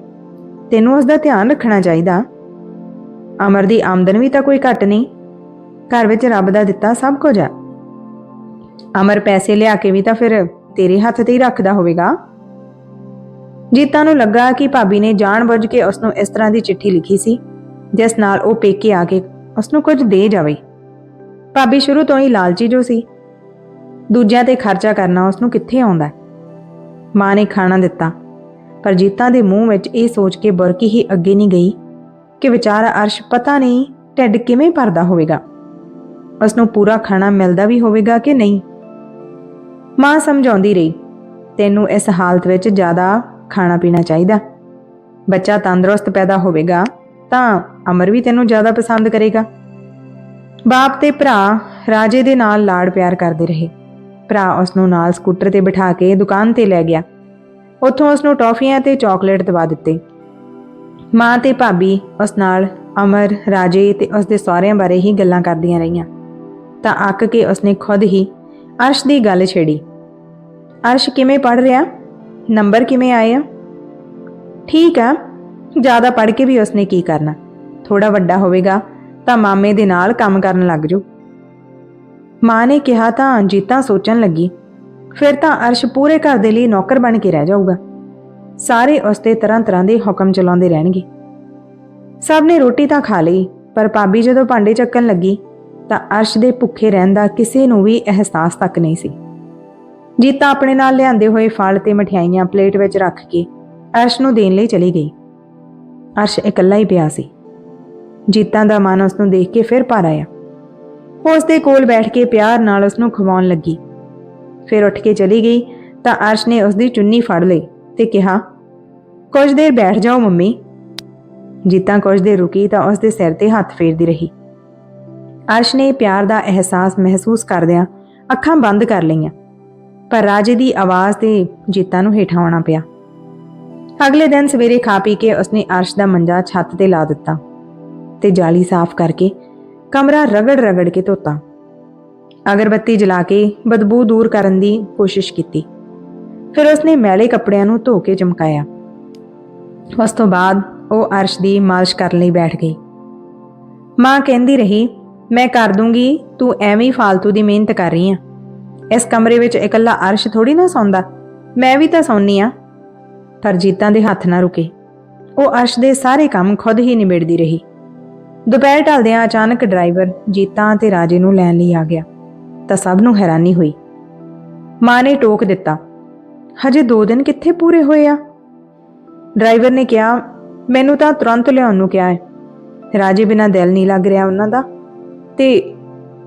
ਤੈਨੂੰ ਉਸ ਦਾ ਧਿਆਨ ਰੱਖਣਾ ਚਾਹੀਦਾ। ਅਮਰ ਦੀ ਆਮਦਨ ਵੀ ਤਾਂ ਕੋਈ ਘੱਟ ਨਹੀਂ, ਘਰ ਵਿੱਚ ਰੱਬ ਦਾ ਦਿੱਤਾ ਸਭ ਕੁਝ ਆ। ਅਮਰ ਪੈਸੇ ਲਿਆ ਕੇ ਵੀ ਤਾਂ ਫਿਰ ਤੇਰੇ ਹੱਥ ਤੇ ਹੀ ਰੱਖਦਾ ਹੋਵੇਗਾ। ਜੀਤਾ ਨੂੰ ਲੱਗਾ ਕਿ ਭਾਬੀ ਨੇ ਜਾਣਬੁੱਝ ਕੇ ਉਸ ਨੂੰ ਇਸ ਤਰ੍ਹਾਂ ਦੀ ਚਿੱਠੀ ਲਿਖੀ ਸੀ, ਜਿਸ ਨਾਲ ਉਹ ਪੇਕੇ ਆ ਕੇ ਉਸ ਨੂੰ ਕੁਝ ਦੇ ਜਾਵੇ। ਭਾਬੀ ਸ਼ੁਰੂ ਤੋਂ ਹੀ ਲਾਲਚੀ ਜੋ ਸੀ ਦੂਜਿਆਂ ਤੇ ਖਰਚਾ ਕਰਨਾ ਉਸ ਨੂੰ ਕਿੱਥੇ ਆਉਂਦਾ? ਮਾਂ ਨੇ ਖਾਣਾ ਦਿੱਤਾ, ਪਰ ਜੀਤਾ ਦੇ ਮੂੰਹ ਵਿੱਚ ਇਹ ਸੋਚ ਕੇ ਬੁਰਕੀ ਹੀ ਅੱਗੇ ਨਹੀਂ ਗਈ ਕਿ ਵਿਚਾਰਾ ਅਰਸ਼ ਪਤਾ ਨਹੀਂ ਢਿੱਡ ਕਿਵੇਂ ਭਰਦਾ ਹੋਵੇਗਾ। ਉਸ ਨੂੰ ਪੂਰਾ ਖਾਣਾ ਮਿਲਦਾ ਵੀ ਹੋਵੇਗਾ ਕਿ ਨਹੀਂ? ਮਾਂ ਸਮਝਾਉਂਦੀ ਰਹੀ, ਤੈਨੂੰ ਇਸ ਹਾਲਤ ਵਿੱਚ ਜ਼ਿਆਦਾ ਖਾਣਾ ਪੀਣਾ ਚਾਹੀਦਾ। ਬੱਚਾ ਤੰਦਰੁਸਤ ਪੈਦਾ ਹੋਵੇਗਾ ਤਾਂ ਅਮਰ ਵੀ ਤੈਨੂੰ ਜ਼ਿਆਦਾ ਪਸੰਦ ਕਰੇਗਾ। ਬਾਪ ਤੇ ਭਰਾ ਰਾਜੇ ਦੇ ਨਾਲ ਲਾੜ ਪਿਆਰ ਕਰਦੇ ਰਹੇ। ਭਰਾ ਉਸ ਨੂੰ ਨਾਲ ਸਕੂਟਰ ਤੇ ਬਿਠਾ ਕੇ ਦੁਕਾਨ ਤੇ ਲੈ ਗਿਆ। ਉੱਥੋਂ ਉਸ ਨੂੰ ਟੌਫੀਆਂ ਤੇ ਚਾਕਲੇਟ ਦਵਾ ਦਿੱਤੇ। ਮਾਂ ਤੇ ਭਾਬੀ ਉਸ ਨਾਲ ਅਮਰ, ਰਾਜੇ ਤੇ ਉਸ ਦੇ ਸਹੁਰਿਆਂ ਬਾਰੇ ਹੀ ਗੱਲਾਂ ਕਰਦੀਆਂ ਰਹੀਆਂ। ਤਾਂ ਅੱਕ ਕੇ ਉਸਨੇ ਖੁਦ ਹੀ ਅਰਸ਼ ਦੀ ਗੱਲ ਛੇੜੀ। ਅਰਸ਼ ਕਿਵੇਂ ਪੜ ਰਿਹਾ? ਨੰਬਰ ਕਿਵੇਂ ਆਏ ਆ? ਠੀਕ ਆ, ਜ਼ਿਆਦਾ ਪੜ ਕੇ ਵੀ ਉਸਨੇ ਕੀ ਕਰਨਾ? ਥੋੜਾ ਵੱਡਾ ਹੋਵੇਗਾ ਤਾਂ ਮਾਮੇ ਦੇ ਨਾਲ ਕੰਮ ਕਰਨ ਲੱਗ ਜਾਊ। ਮਾਂ ਨੇ ਕਿਹਾ ਤਾਂ ਜੀਤਾ ਸੋਚਣ ਲੱਗੀ। ਫਿਰ ਤਾਂ ਅਰਸ਼ ਪੂਰੇ ਘਰ ਦੇ ਲਈ ਨੌਕਰ ਬਣ ਕੇ ਰਹਿ ਜਾਊਗਾ। ਸਾਰੇ ਉਸ ਤੇ ਤਰ੍ਹਾਂ ਤਰ੍ਹਾਂ ਦੇ ਹੁਕਮ ਚਲਾਉਂਦੇ ਰਹਿਣਗੇ। ਸਭ ਨੇ ਰੋਟੀ ਤਾਂ ਖਾ ਲਈ, ਪਰ ਭਾਬੀ ਜਦੋਂ ਭਾਂਡੇ ਚੱਕਣ ਲੱਗੀ, ਤਾਂ ਅਰਸ਼ ਦੇ ਭੁੱਖੇ ਰਹਿਣ ਦਾ ਕਿਸੇ ਨੂੰ ਵੀ ਅਹਿਸਾਸ ਤੱਕ ਨਹੀਂ ਸੀ। ਜੀਤਾ ਆਪਣੇ ਨਾਲ ਲਿਆਂਦੇ ਹੋਏ ਫਲ ਤੇ ਮਠਿਆਈਆਂ ਪਲੇਟ ਵਿੱਚ ਰੱਖ ਕੇ ਅਰਸ਼ ਨੂੰ ਦੇਣ ਲਈ ਚਲੀ ਗਈ। ਅਰਸ਼ ਇਕੱਲਾ ਹੀ ਪਿਆ ਸੀ। ਜੀਤਾ ਦਾ ਮਨ ਉਸ ਨੂੰ ਦੇਖ ਕੇ ਫਿਰ ਭਰ ਆਇਆ। ਉਹ ਉਸਦੇ ਕੋਲ ਬੈਠ ਕੇ ਪਿਆਰ ਨਾਲ ਉਸ ਨੂੰ ਖਵਾਉਣ ਲੱਗੀ। ਫਿਰ ਉੱਠ ਕੇ ਚਲੀ ਗਈ ਤਾਂ ਅਰਸ਼ ਨੇ ਉਸਦੀ ਚੁੰਨੀ ਫੜ ਲਈ ਤੇ ਕਿਹਾ, ਕੁਝ ਦੇਰ ਬੈਠ ਜਾਓ ਮੰਮੀ। ਜੀਤਾ ਕੁਝ ਦੇਰ ਰੁਕੀ ਤਾਂ ਉਸ ਦੇ ਸਿਰ ਤੇ ਹੱਥ ਫੇਰਦੀ ਰਹੀ। ਅਰਸ਼ ਨੇ ਪਿਆਰ ਦਾ ਅਹਿਸਾਸ ਮਹਿਸੂਸ ਕਰਦਿਆਂ ਅੱਖਾਂ ਬੰਦ ਕਰ ਲਈਆਂ, ਪਰ ਰਾਜੇ ਦੀ ਆਵਾਜ਼ ਤੇ ਜੀਤਾ ਨੂੰ ਹੇਠਾਂ ਆਉਣਾ ਪਿਆ। ਅਗਲੇ ਦਿਨ ਸਵੇਰੇ ਖਾ ਪੀ ਕੇ ਉਸਨੇ ਅਰਸ਼ ਦਾ ਮੰਜਾ ਛੱਤ ਤੇ ਲਾ ਦਿੱਤਾ ਤੇ ਜਾਲੀ ਸਾਫ਼ ਕਰਕੇ ਕਮਰਾ ਰਗੜ ਰਗੜ ਕੇ ਧੋਤਾ। ਅਗਰਬੱਤੀ ਜਲਾ ਕੇ ਬਦਬੂ ਦੂਰ ਕਰਨ ਦੀ ਕੋਸ਼ਿਸ਼ ਕੀਤੀ। ਫਿਰ ਉਸਨੇ ਮੈਲੇ ਕੱਪੜਿਆਂ ਨੂੰ ਧੋ ਕੇ ਚਮਕਾਇਆ। ਉਸ ਤੋਂ ਬਾਅਦ ਉਹ ਅਰਸ਼ ਦੀ ਮਾਲਿਸ਼ ਕਰਨ ਲਈ ਬੈਠ ਗਈ। ਮਾਂ ਕਹਿੰਦੀ ਰਹੀ, ਮੈਂ ਕਰ ਦੂੰਗੀ, ਤੂੰ ਐਵੇਂ ਹੀ ਫालतू ਦੀ ਮਿਹਨਤ ਕਰ ਰਹੀ ਆ। ਇਸ ਕਮਰੇ ਵਿੱਚ ਇਕੱਲਾ ਅਰਸ਼ ਥੋੜੀ ਨਾ ਸੌਂਦਾ। ਮੈਂ ਵੀ ਤਾਂ ਸੌਂਨੀ ਆ। ਪਰ ਜੀਤਾਂ ਦੇ ਹੱਥ ਨਾ ਰੁਕੇ। ਉਹ ਅਰਸ਼ ਦੇ ਸਾਰੇ ਕੰਮ ਖੁਦ ਹੀ ਨਿਬੇੜਦੀ ਰਹੀ। ਦੁਪਹਿਰ ਢਲਦਿਆਂ ਅਚਾਨਕ ਡਰਾਈਵਰ ਜੀਤਾਂ ਤੇ ਰਾਜੇ ਨੂੰ ਲੈਣ ਲਈ ਆ ਗਿਆ ਤਾਂ ਸਭ ਨੂੰ ਹੈਰਾਨੀ ਹੋਈ। ਮਾਂ ਨੇ ਟੋਕ ਦਿੱਤਾ, ਹਜੇ 2 ਦਿਨ ਕਿੱਥੇ ਪੂਰੇ ਹੋਏ ਆ? ਡਰਾਈਵਰ ਨੇ ਕਿਹਾ, ਮੈਨੂੰ ਤਾਂ ਤੁਰੰਤ ਲਿਆਉਣ ਨੂੰ ਕਿਹਾ ਹੈ। ਰਾਜੇ ਬਿਨਾ ਦਿਲ ਨਹੀਂ ਲੱਗ ਰਿਹਾ ਉਹਨਾਂ ਦਾ ਤੇ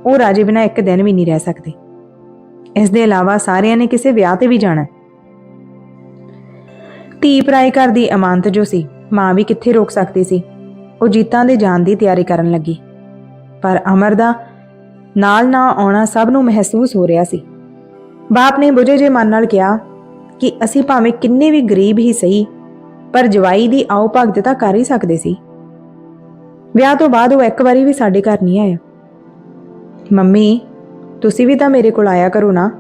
ਉਹ ਰਾਜੇ ਬਿਨਾ ਇੱਕ ਦਿਨ ਵੀ ਨਹੀਂ ਰਹਿ ਸਕਦੇ। ਇਸ ਦੇ ਇਲਾਵਾ ਸਾਰਿਆਂ ਨੇ ਕਿਸੇ ਵਿਆਹ ਤੇ ਵੀ ਜਾਣਾ ਹੈ। ਧੀ ਪਰਾਏ ਘਰ ਦੀ ਅਮਾਨਤ ਜੋ ਸੀ, ਮਾਂ ਵੀ ਕਿੱਥੇ ਰੋਕ ਸਕਦੀ ਸੀ? ਉਹ ਜੀਤਾਂ ਦੇ ਜਾਣ ਦੀ ਤਿਆਰੀ ਕਰਨ ਲੱਗੀ। ਪਰ ਅਮਰ ਦਾ ਨਾਲ ਨਾ ਆਉਣਾ ਸਭ ਨੂੰ ਮਹਿਸੂਸ ਹੋ ਰਿਹਾ ਸੀ। ਬਾਪ ਨੇ ਬੁਝੇ ਜੇ ਮਨ ਨਾਲ ਕਿਹਾ ਕਿ ਅਸੀਂ ਭਾਵੇਂ ਕਿੰਨੇ ਵੀ ਗਰੀਬ ਹੀ ਸਹੀ, ਪਰ ਜਵਾਈ ਦੀ ਆਓ ਭਗਤ ਤਾਂ ਕਰ ਹੀ ਸਕਦੇ ਸੀ। ਵਿਆਹ ਤੋਂ ਬਾਅਦ ਉਹ ਇੱਕ ਵਾਰੀ ਵੀ ਸਾਡੇ ਘਰ ਨਹੀਂ ਆਇਆ। ਮੰਮੀ, ਤੁਸੀਂ ਵੀ ਤਾਂ ਮੇਰੇ ਕੋਲ ਆਇਆ ਕਰੋ ਨਾ।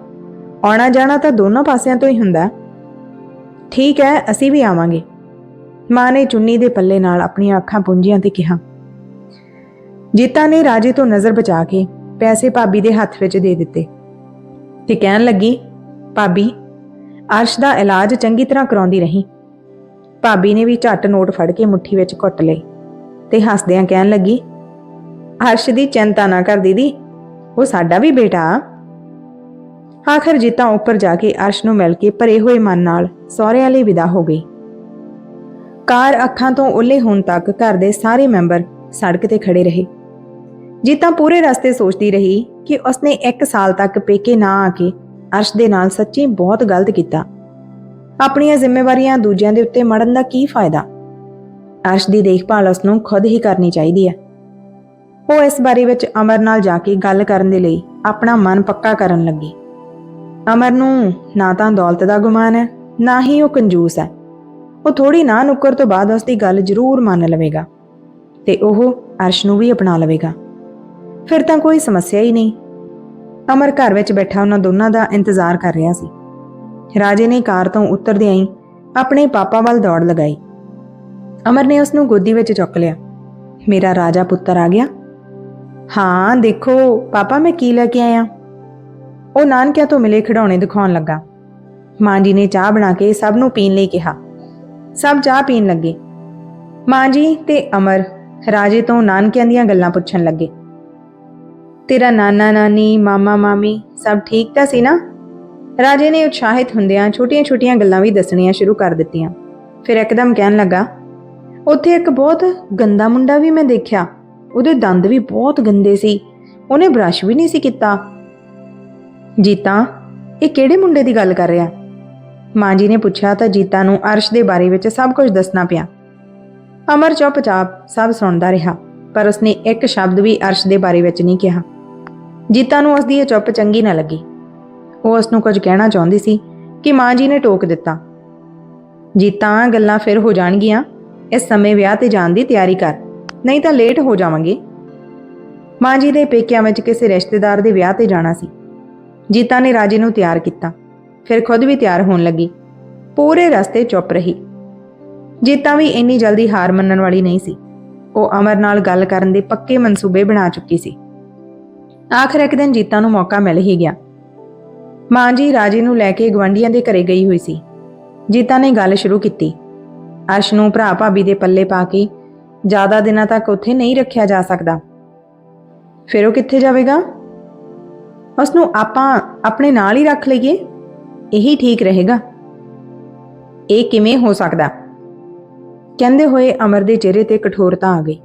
ਆਉਣਾ ਜਾਣਾ ਤਾਂ ਦੋਨੋਂ ਪਾਸਿਆਂ ਤੋਂ ਹੀ ਹੁੰਦਾ। ਠੀਕ ਹੈ, ਅਸੀਂ ਵੀ ਆਵਾਂਗੇ। ਮਾਂ ਨੇ ਚੁੰਨੀ ਦੇ ਪੱਲੇ ਨਾਲ ਆਪਣੀਆਂ ਅੱਖਾਂ ਪੁੰਝੀਆਂ ਤੇ ਕਿਹਾ, ਜੀਤਾ ਨੇ ਰਾਜੇ ਤੋਂ ਨਜ਼ਰ ਬਚਾ ਕੇ ਪੈਸੇ ਭਾਬੀ ਦੇ ਹੱਥ ਵਿੱਚ ਦੇ ਦਿੱਤੇ ਤੇ ਕਹਿਣ ਲੱਗੀ, ਭਾਬੀ, ਅਰਸ਼ ਦਾ ਇਲਾਜ ਚੰਗੀ ਤਰ੍ਹਾਂ ਕਰਾਉਂਦੀ ਰਹੀ ਭਾਬੀ ਨੇ ਵੀ ਝੱਟ ਨੋਟ ਫੜ ਕੇ ਮੁੱਠੀ ਵਿੱਚ ਘੁੱਟ ਲਏ ਤੇ ਹੱਸਦਿਆਂ ਕਹਿਣ ਲੱਗੀ, ਅਰਸ਼ ਦੀ ਚਿੰਤਾ ਨਾ ਕਰ ਦੀਦੀ, ਉਹ ਸਾਡਾ ਵੀ ਬੇਟਾ ਆ। ਆਖਰ ਜੀਤਾ ਉੱਪਰ ਜਾ ਕੇ ਅਰਸ਼ ਨੂੰ ਮਿਲ ਕੇ ਭਰੇ ਹੋਏ ਮਨ ਨਾਲ ਸਹੁਰਿਆਂ ਲਈ ਵਿਦਾ ਹੋ ਗਈ ਕਾਰ ਅੱਖਾਂ ਤੋਂ ਉੱਲੇ ਹੋਣ ਤੱਕ ਘਰ ਦੇ ਸਾਰੇ ਮੈਂਬਰ ਸੜਕ ਤੇ ਖੜੇ ਰਹੇ। ਜੀਤਾ ਪੂਰੇ ਰਸਤੇ ਸੋਚਦੀ ਰਹੀ ਕਿ ਉਸਨੇ 1 ਸਾਲ ਤੱਕ ਪੇਕੇ ਨਾ ਆ ਕੇ ਅਰਸ਼ ਦੇ ਨਾਲ ਸੱਚੀ ਬਹੁਤ ਗਲਤ ਕੀਤਾ। ਆਪਣੀਆਂ ਜ਼ਿੰਮੇਵਾਰੀਆਂ ਦੂਜਿਆਂ ਦੇ ਉੱਤੇ ਮੜਨ ਦਾ ਕੀ ਫਾਇਦਾ? ਅਰਸ਼ ਦੀ ਦੇਖਭਾਲ ਉਸ ਨੂੰ ਖੁਦ ਹੀ ਕਰਨੀ ਚਾਹੀਦੀ ਹੈ। ਉਹ ਇਸ ਬਾਰੇ ਵਿੱਚ ਅਮਰ ਨਾਲ ਜਾ ਕੇ ਗੱਲ ਕਰਨ ਦੇ ਲਈ ਆਪਣਾ ਮਨ ਪੱਕਾ ਕਰਨ ਲੱਗੀ। ਅਮਰ ਨੂੰ ਨਾ ਤਾਂ ਦੌਲਤ ਦਾ ਗੁਮਾਨ ਹੈ, ਨਾ ਹੀ ਉਹ ਕੰਜੂਸ ਹੈ। ਉਹ ਥੋੜੀ ਨਾ ਨੁੱਕਰ ਤੋਂ ਬਾਅਦ ਉਸ ਦੀ ਗੱਲ ਜ਼ਰੂਰ ਮੰਨ ਲਵੇਗਾ ਤੇ ਉਹ ਅਰਸ਼ ਨੂੰ ਵੀ ਅਪਣਾ ਲਵੇਗਾ। ਫਿਰ ਤਾਂ ਕੋਈ ਸਮੱਸਿਆ ਹੀ ਨਹੀਂ। ਅਮਰ ਘਰ ਵਿੱਚ ਬੈਠਾ ਉਹਨਾਂ ਦੋਨਾਂ ਦਾ ਇੰਤਜ਼ਾਰ ਕਰ ਰਿਹਾ ਸੀ। ਰਾਜੇ ਨੇ ਕਾਰ ਤੋਂ ਉਤਰਦਿਆਂ ਹੀ ਆਪਣੇ ਪਾਪਾ ਵੱਲ ਦੌੜ ਲਗਾਈ। ਅਮਰ ਨੇ ਉਸ ਨੂੰ ਗੋਦੀ ਵਿੱਚ ਚੁੱਕ ਲਿਆ। ਮੇਰਾ ਰਾਜਾ ਪੁੱਤਰ ਆ ਗਿਆ? ਹਾਂ, ਦੇਖੋ, ਪਾਪਾ, ਮੈਂ ਕੀ ਲੈ ਕੇ ਆਇਆ? ਉਹ ਨਾਨਕਿਆਂ ਤੋਂ ਮਿਲੇ ਖਿਡੌਣੇ ਦਿਖਾਉਣ ਲੱਗਾ। ਮਾਂ ਜੀ ਨੇ ਚਾਹ ਬਣਾ ਕੇ ਸਭ ਨੂੰ ਪੀਣ ਲਈ ਕਿਹਾ। ਸਭ ਚਾਹ ਪੀਣ ਲੱਗੇ। ਮਾਂ ਜੀ ਤੇ ਅਮਰ ਰਾਜੇ ਤੋਂ ਨਾਨਕਿਆਂ ਦੀਆਂ ਗੱਲਾਂ ਪੁੱਛਣ ਲੱਗੇ। ਤੇਰਾ ਨਾਨਾ, ਨਾਨੀ, ਮਾਮਾ, ਮਾਮੀ ਸਭ ਠੀਕ ਤਾਂ ਸੀ ਨਾ? ਰਾਜੇ ਨੇ ਉਤਸ਼ਾਹਿਤ ਹੁੰਦਿਆਂ ਛੋਟੀਆਂ-ਛੋਟੀਆਂ ਗੱਲਾਂ ਵੀ ਦੱਸਣੀਆਂ ਸ਼ੁਰੂ ਕਰ ਦਿੱਤੀਆਂ। ਫਿਰ ਇੱਕਦਮ ਕਹਿਣ ਲੱਗਾ, ਉੱਥੇ ਇੱਕ ਬਹੁਤ ਗੰਦਾ ਮੁੰਡਾ ਵੀ ਮੈਂ ਦੇਖਿਆ। ਉਹਦੇ ਦੰਦ ਵੀ ਬਹੁਤ ਗੰਦੇ ਸੀ। ਉਹਨੇ ਬ੍ਰਸ਼ ਵੀ ਨਹੀਂ ਸੀ ਕੀਤਾ। ਜੀਤਾ ਇਹ ਕਿਹੜੇ ਮੁੰਡੇ ਦੀ ਗੱਲ ਕਰ ਰਿਹਾ? ਮਾਂ ਜੀ ਨੇ ਪੁੱਛਿਆ ਤਾਂ ਜੀਤਾ ਨੂੰ ਅਰਸ਼ ਦੇ ਬਾਰੇ ਵਿੱਚ ਸਭ ਕੁਝ ਦੱਸਣਾ ਪਿਆ। ਅਮਰ ਚੁੱਪਚਾਪ ਸਭ ਸੁਣਦਾ ਰਿਹਾ, ਪਰ ਉਸਨੇ ਇੱਕ ਸ਼ਬਦ ਵੀ ਅਰਸ਼ ਦੇ ਬਾਰੇ ਵਿੱਚ ਨਹੀਂ ਕਿਹਾ। ਜੀਤਾ ਨੂੰ ਉਸਦੀ ਇਹ ਚੁੱਪ ਚੰਗੀ ਨਾ ਲੱਗੀ। ਉਹ ਉਸ ਨੂੰ ਕੁਝ ਕਹਿਣਾ ਚਾਹੁੰਦੀ ਸੀ ਕਿ ਮਾਂ ਜੀ ਨੇ ਟੋਕ ਦਿੱਤਾ। ਜੀਤਾ, ਗੱਲਾਂ ਫਿਰ ਹੋ ਜਾਣਗੀਆਂ। ਇਸ ਸਮੇਂ ਵਿਆਹ ਤੇ ਜਾਣ ਦੀ ਤਿਆਰੀ ਕਰ। ਨਹੀਂ ਤਾਂ ਲੇਟ ਹੋ ਜਾਵਾਂਗੇ। ਮਾਂ ਜੀ ਦੇ ਪੇਕਿਆਂ ਵਿੱਚ ਕਿਸੇ ਰਿਸ਼ਤੇਦਾਰ ਦੇ ਵਿਆਹ ਤੇ ਜਾਣਾ ਸੀ। ਜੀਤਾ ਨੇ ਰਾਜੇ ਨੂੰ ਤਿਆਰ ਕੀਤਾ। ਫਿਰ ਖੁਦ ਵੀ ਤਿਆਰ ਹੋਣ ਲੱਗੀ। ਪੂਰੇ ਰਸਤੇ ਚੁੱਪ ਰਹੀ। ਜੀਤਾ ਵੀ ਇੰਨੀ ਜਲਦੀ ਹਾਰ ਮੰਨਣ ਵਾਲੀ ਨਹੀਂ ਸੀ। ਉਹ ਅਮਰ ਨਾਲ ਗੱਲ ਕਰਨ ਦੇ ਪੱਕੇ ਮਨਸੂਬੇ ਬਣਾ ਚੁੱਕੀ ਸੀ। ਆਖਰ ਇੱਕ ਦਿਨ ਜੀਤਾ ਨੂੰ ਮੌਕਾ ਮਿਲ ਹੀ ਗਿਆ। ਮਾਂ ਜੀ ਰਾਜੇ ਨੂੰ ਲੈ ਕੇ ਗਵੰਡੀਆਂ ਦੇ ਘਰੇ ਗਈ ਹੋਈ ਸੀ। ਜੀਤਾ ਨੇ ਗੱਲ ਸ਼ੁਰੂ ਕੀਤੀ। ਅਰਸ਼ ਨੂੰ ਭਰਾ ਭਾਬੀ ਦੇ ਪੱਲੇ ਪਾ ਕੇ ਜ਼ਿਆਦਾ ਦਿਨਾਂ ਤੱਕ ਉੱਥੇ ਨਹੀਂ ਰੱਖਿਆ ਜਾ ਸਕਦਾ। ਫਿਰ ਉਹ ਕਿੱਥੇ ਜਾਵੇਗਾ? ਉਸ ਨੂੰ ਆਪਾਂ ਆਪਣੇ ਨਾਲ ਹੀ ਰੱਖ ਲਈਏ? ਇਹੀ ਠੀਕ ਰਹੇਗਾ। ਇਹ ਕਿਵੇਂ ਹੋ ਸਕਦਾ? ਕਹਿੰਦੇ ਹੋਏ ਅਮਰ ਦੇ ਚਿਹਰੇ ਤੇ ਕਠੋਰਤਾ ਆ ਗਈ।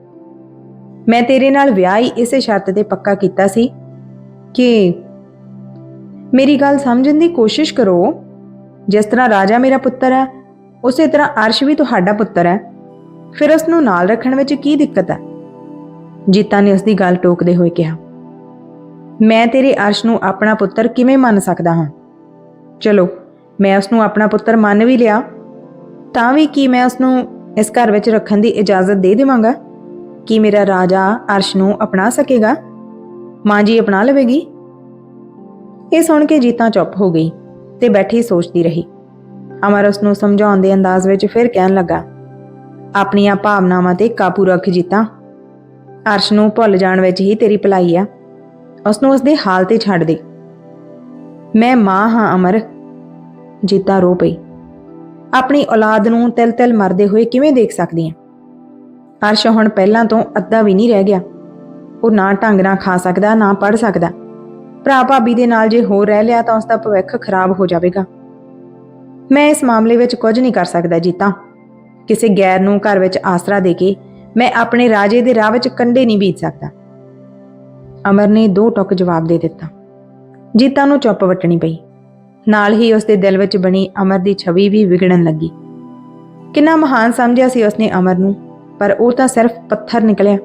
ਮੈਂ ਤੇਰੇ ਨਾਲ ਵਿਆਹ ਹੀ ਇਸੇ ਸ਼ਰਤ ਤੇ ਪੱਕਾ ਕੀਤਾ ਸੀ ਕਿ ਮੇਰੀ ਗੱਲ ਸਮਝਣ ਦੀ ਕੋਸ਼ਿਸ਼ ਕਰੋ। ਜਿਸ ਤਰ੍ਹਾਂ ਰਾਜਾ ਮੇਰਾ ਪੁੱਤਰ ਹੈ, ਉਸੇ ਤਰ੍ਹਾਂ ਅਰਸ਼ ਵੀ ਤੁਹਾਡਾ ਪੁੱਤਰ ਹੈ। ਫਿਰ ਉਸ ਨੂੰ ਨਾਲ ਰੱਖਣ ਵਿੱਚ ਕੀ ਦਿੱਕਤ ਹੈ? ਜੀਤਾ ਨੇ ਉਸ ਦੀ ਗੱਲ ਟੋਕਦੇ ਹੋਏ ਕਿਹਾ, ਮੈਂ ਤੇਰੇ ਅਰਸ਼ ਨੂੰ ਆਪਣਾ ਪੁੱਤਰ ਕਿਵੇਂ ਮੰਨ ਸਕਦਾ ਹਾਂ? ਚਲੋ, ਮੈਂ ਉਸ ਨੂੰ ਆਪਣਾ ਪੁੱਤਰ ਮੰਨ ਵੀ ਲਿਆ। ਤਾਂ ਵੀ ਕੀ ਮੈਂ ਉਸ ਨੂੰ ਇਸ ਘਰ ਵਿੱਚ ਰੱਖਣ ਦੀ ਇਜਾਜ਼ਤ ਦੇ ਦੇਵਾਂਗਾ? ਕੀ ਮੇਰਾ ਰਾਜਾ ਅਰਸ਼ ਨੂੰ ਅਪਣਾ ਸਕੇਗਾ? ਮਾਂ ਜੀ ਅਪਣਾ ਲਵੇਗੀ? ਇਹ ਸੁਣ ਕੇ ਜੀਤਾ ਚੁੱਪ ਹੋ ਗਈ ਤੇ ਬੈਠੀ ਸੋਚਦੀ ਰਹੀ। ਅਮਰ ਉਸ ਨੂੰ ਸਮਝਾਉਣ ਦੇ ਅੰਦਾਜ਼ ਵਿੱਚ ਫਿਰ ਕਹਿਣ ਲੱਗਾ, ਆਪਣੀਆਂ ਭਾਵਨਾਵਾਂ ਤੇ ਕਾਬੂ ਰੱਖ ਜੀਤਾ। ਅਰਸ਼ ਨੂੰ ਭੁੱਲ ਜਾਣ ਵਿੱਚ ਹੀ ਤੇਰੀ ਭਲਾਈ ਆ। ਉਸ ਨੂੰ ਉਸ ਦੇ ਹਾਲ ਤੇ ਛੱਡ ਦੇ। ਮੈਂ ਮਾਂ ਹਾਂ, ਅਮਰ। ਜੀਤਾ ਰੋ ਪਈ। ਆਪਣੀ ਔਲਾਦ ਨੂੰ ਤਿਲ-ਤਿਲ ਮਰਦੇ ਹੋਏ ਕਿਵੇਂ ਦੇਖ ਸਕਦੀ ਹਾਂ ਅਰਸ਼ ਹੁਣ ਪਹਿਲਾਂ ਤੋਂ ਅੱਧਾ ਵੀ ਨਹੀਂ ਰਹਿ ਗਿਆ। ਉਹ ਨਾ ਢੰਗ ਨਾਲ ਖਾ ਸਕਦਾ, ਨਾ ਪੜ ਸਕਦਾ। ਭਰਾ ਭਾਬੀ ਦੇ ਨਾਲ ਜੇ ਹੋਰ ਰਹਿ ਲਿਆ ਤਾਂ ਉਸ ਦਾ ਭਵਿੱਖ ਖਰਾਬ ਹੋ ਜਾਵੇਗਾ। ਮੈਂ ਇਸ ਮਾਮਲੇ ਵਿੱਚ ਕੁਝ ਨਹੀਂ ਕਰ ਸਕਦਾ, ਜੀਤਾ। ਕਿਸੇ ਗੈਰ ਨੂੰ ਘਰ ਵਿੱਚ ਆਸਰਾ ਦੇ ਕੇ ਮੈਂ ਆਪਣੇ ਰਾਜੇ ਦੇ ਰਾਹ ਵਿੱਚ ਕੰਡੇ ਨਹੀਂ ਬੀਤ ਸਕਦਾ। ਅਮਰ ਨੇ ਦੋ ਟੁਕ ਜਵਾਬ ਦੇ ਦਿੱਤਾ। ਜੀਤਾ ਨੂੰ ਚੁੱਪ ਵਟਣੀ ਪਈ। ਨਾਲ ਹੀ ਉਸ ਦੇ ਦਿਲ ਵਿੱਚ ਬਣੀ ਅਮਰ ਦੀ ਛਵੀ ਵੀ ਵਿਗੜਨ ਲੱਗੀ। ਕਿੰਨਾ ਮਹਾਨ ਸਮਝਿਆ ਸੀ ਉਸਨੇ ਅਮਰ ਨੂੰ, ਪਰ ਉਹ ਤਾਂ ਸਿਰਫ ਪੱਥਰ ਨਿਕਲਿਆ।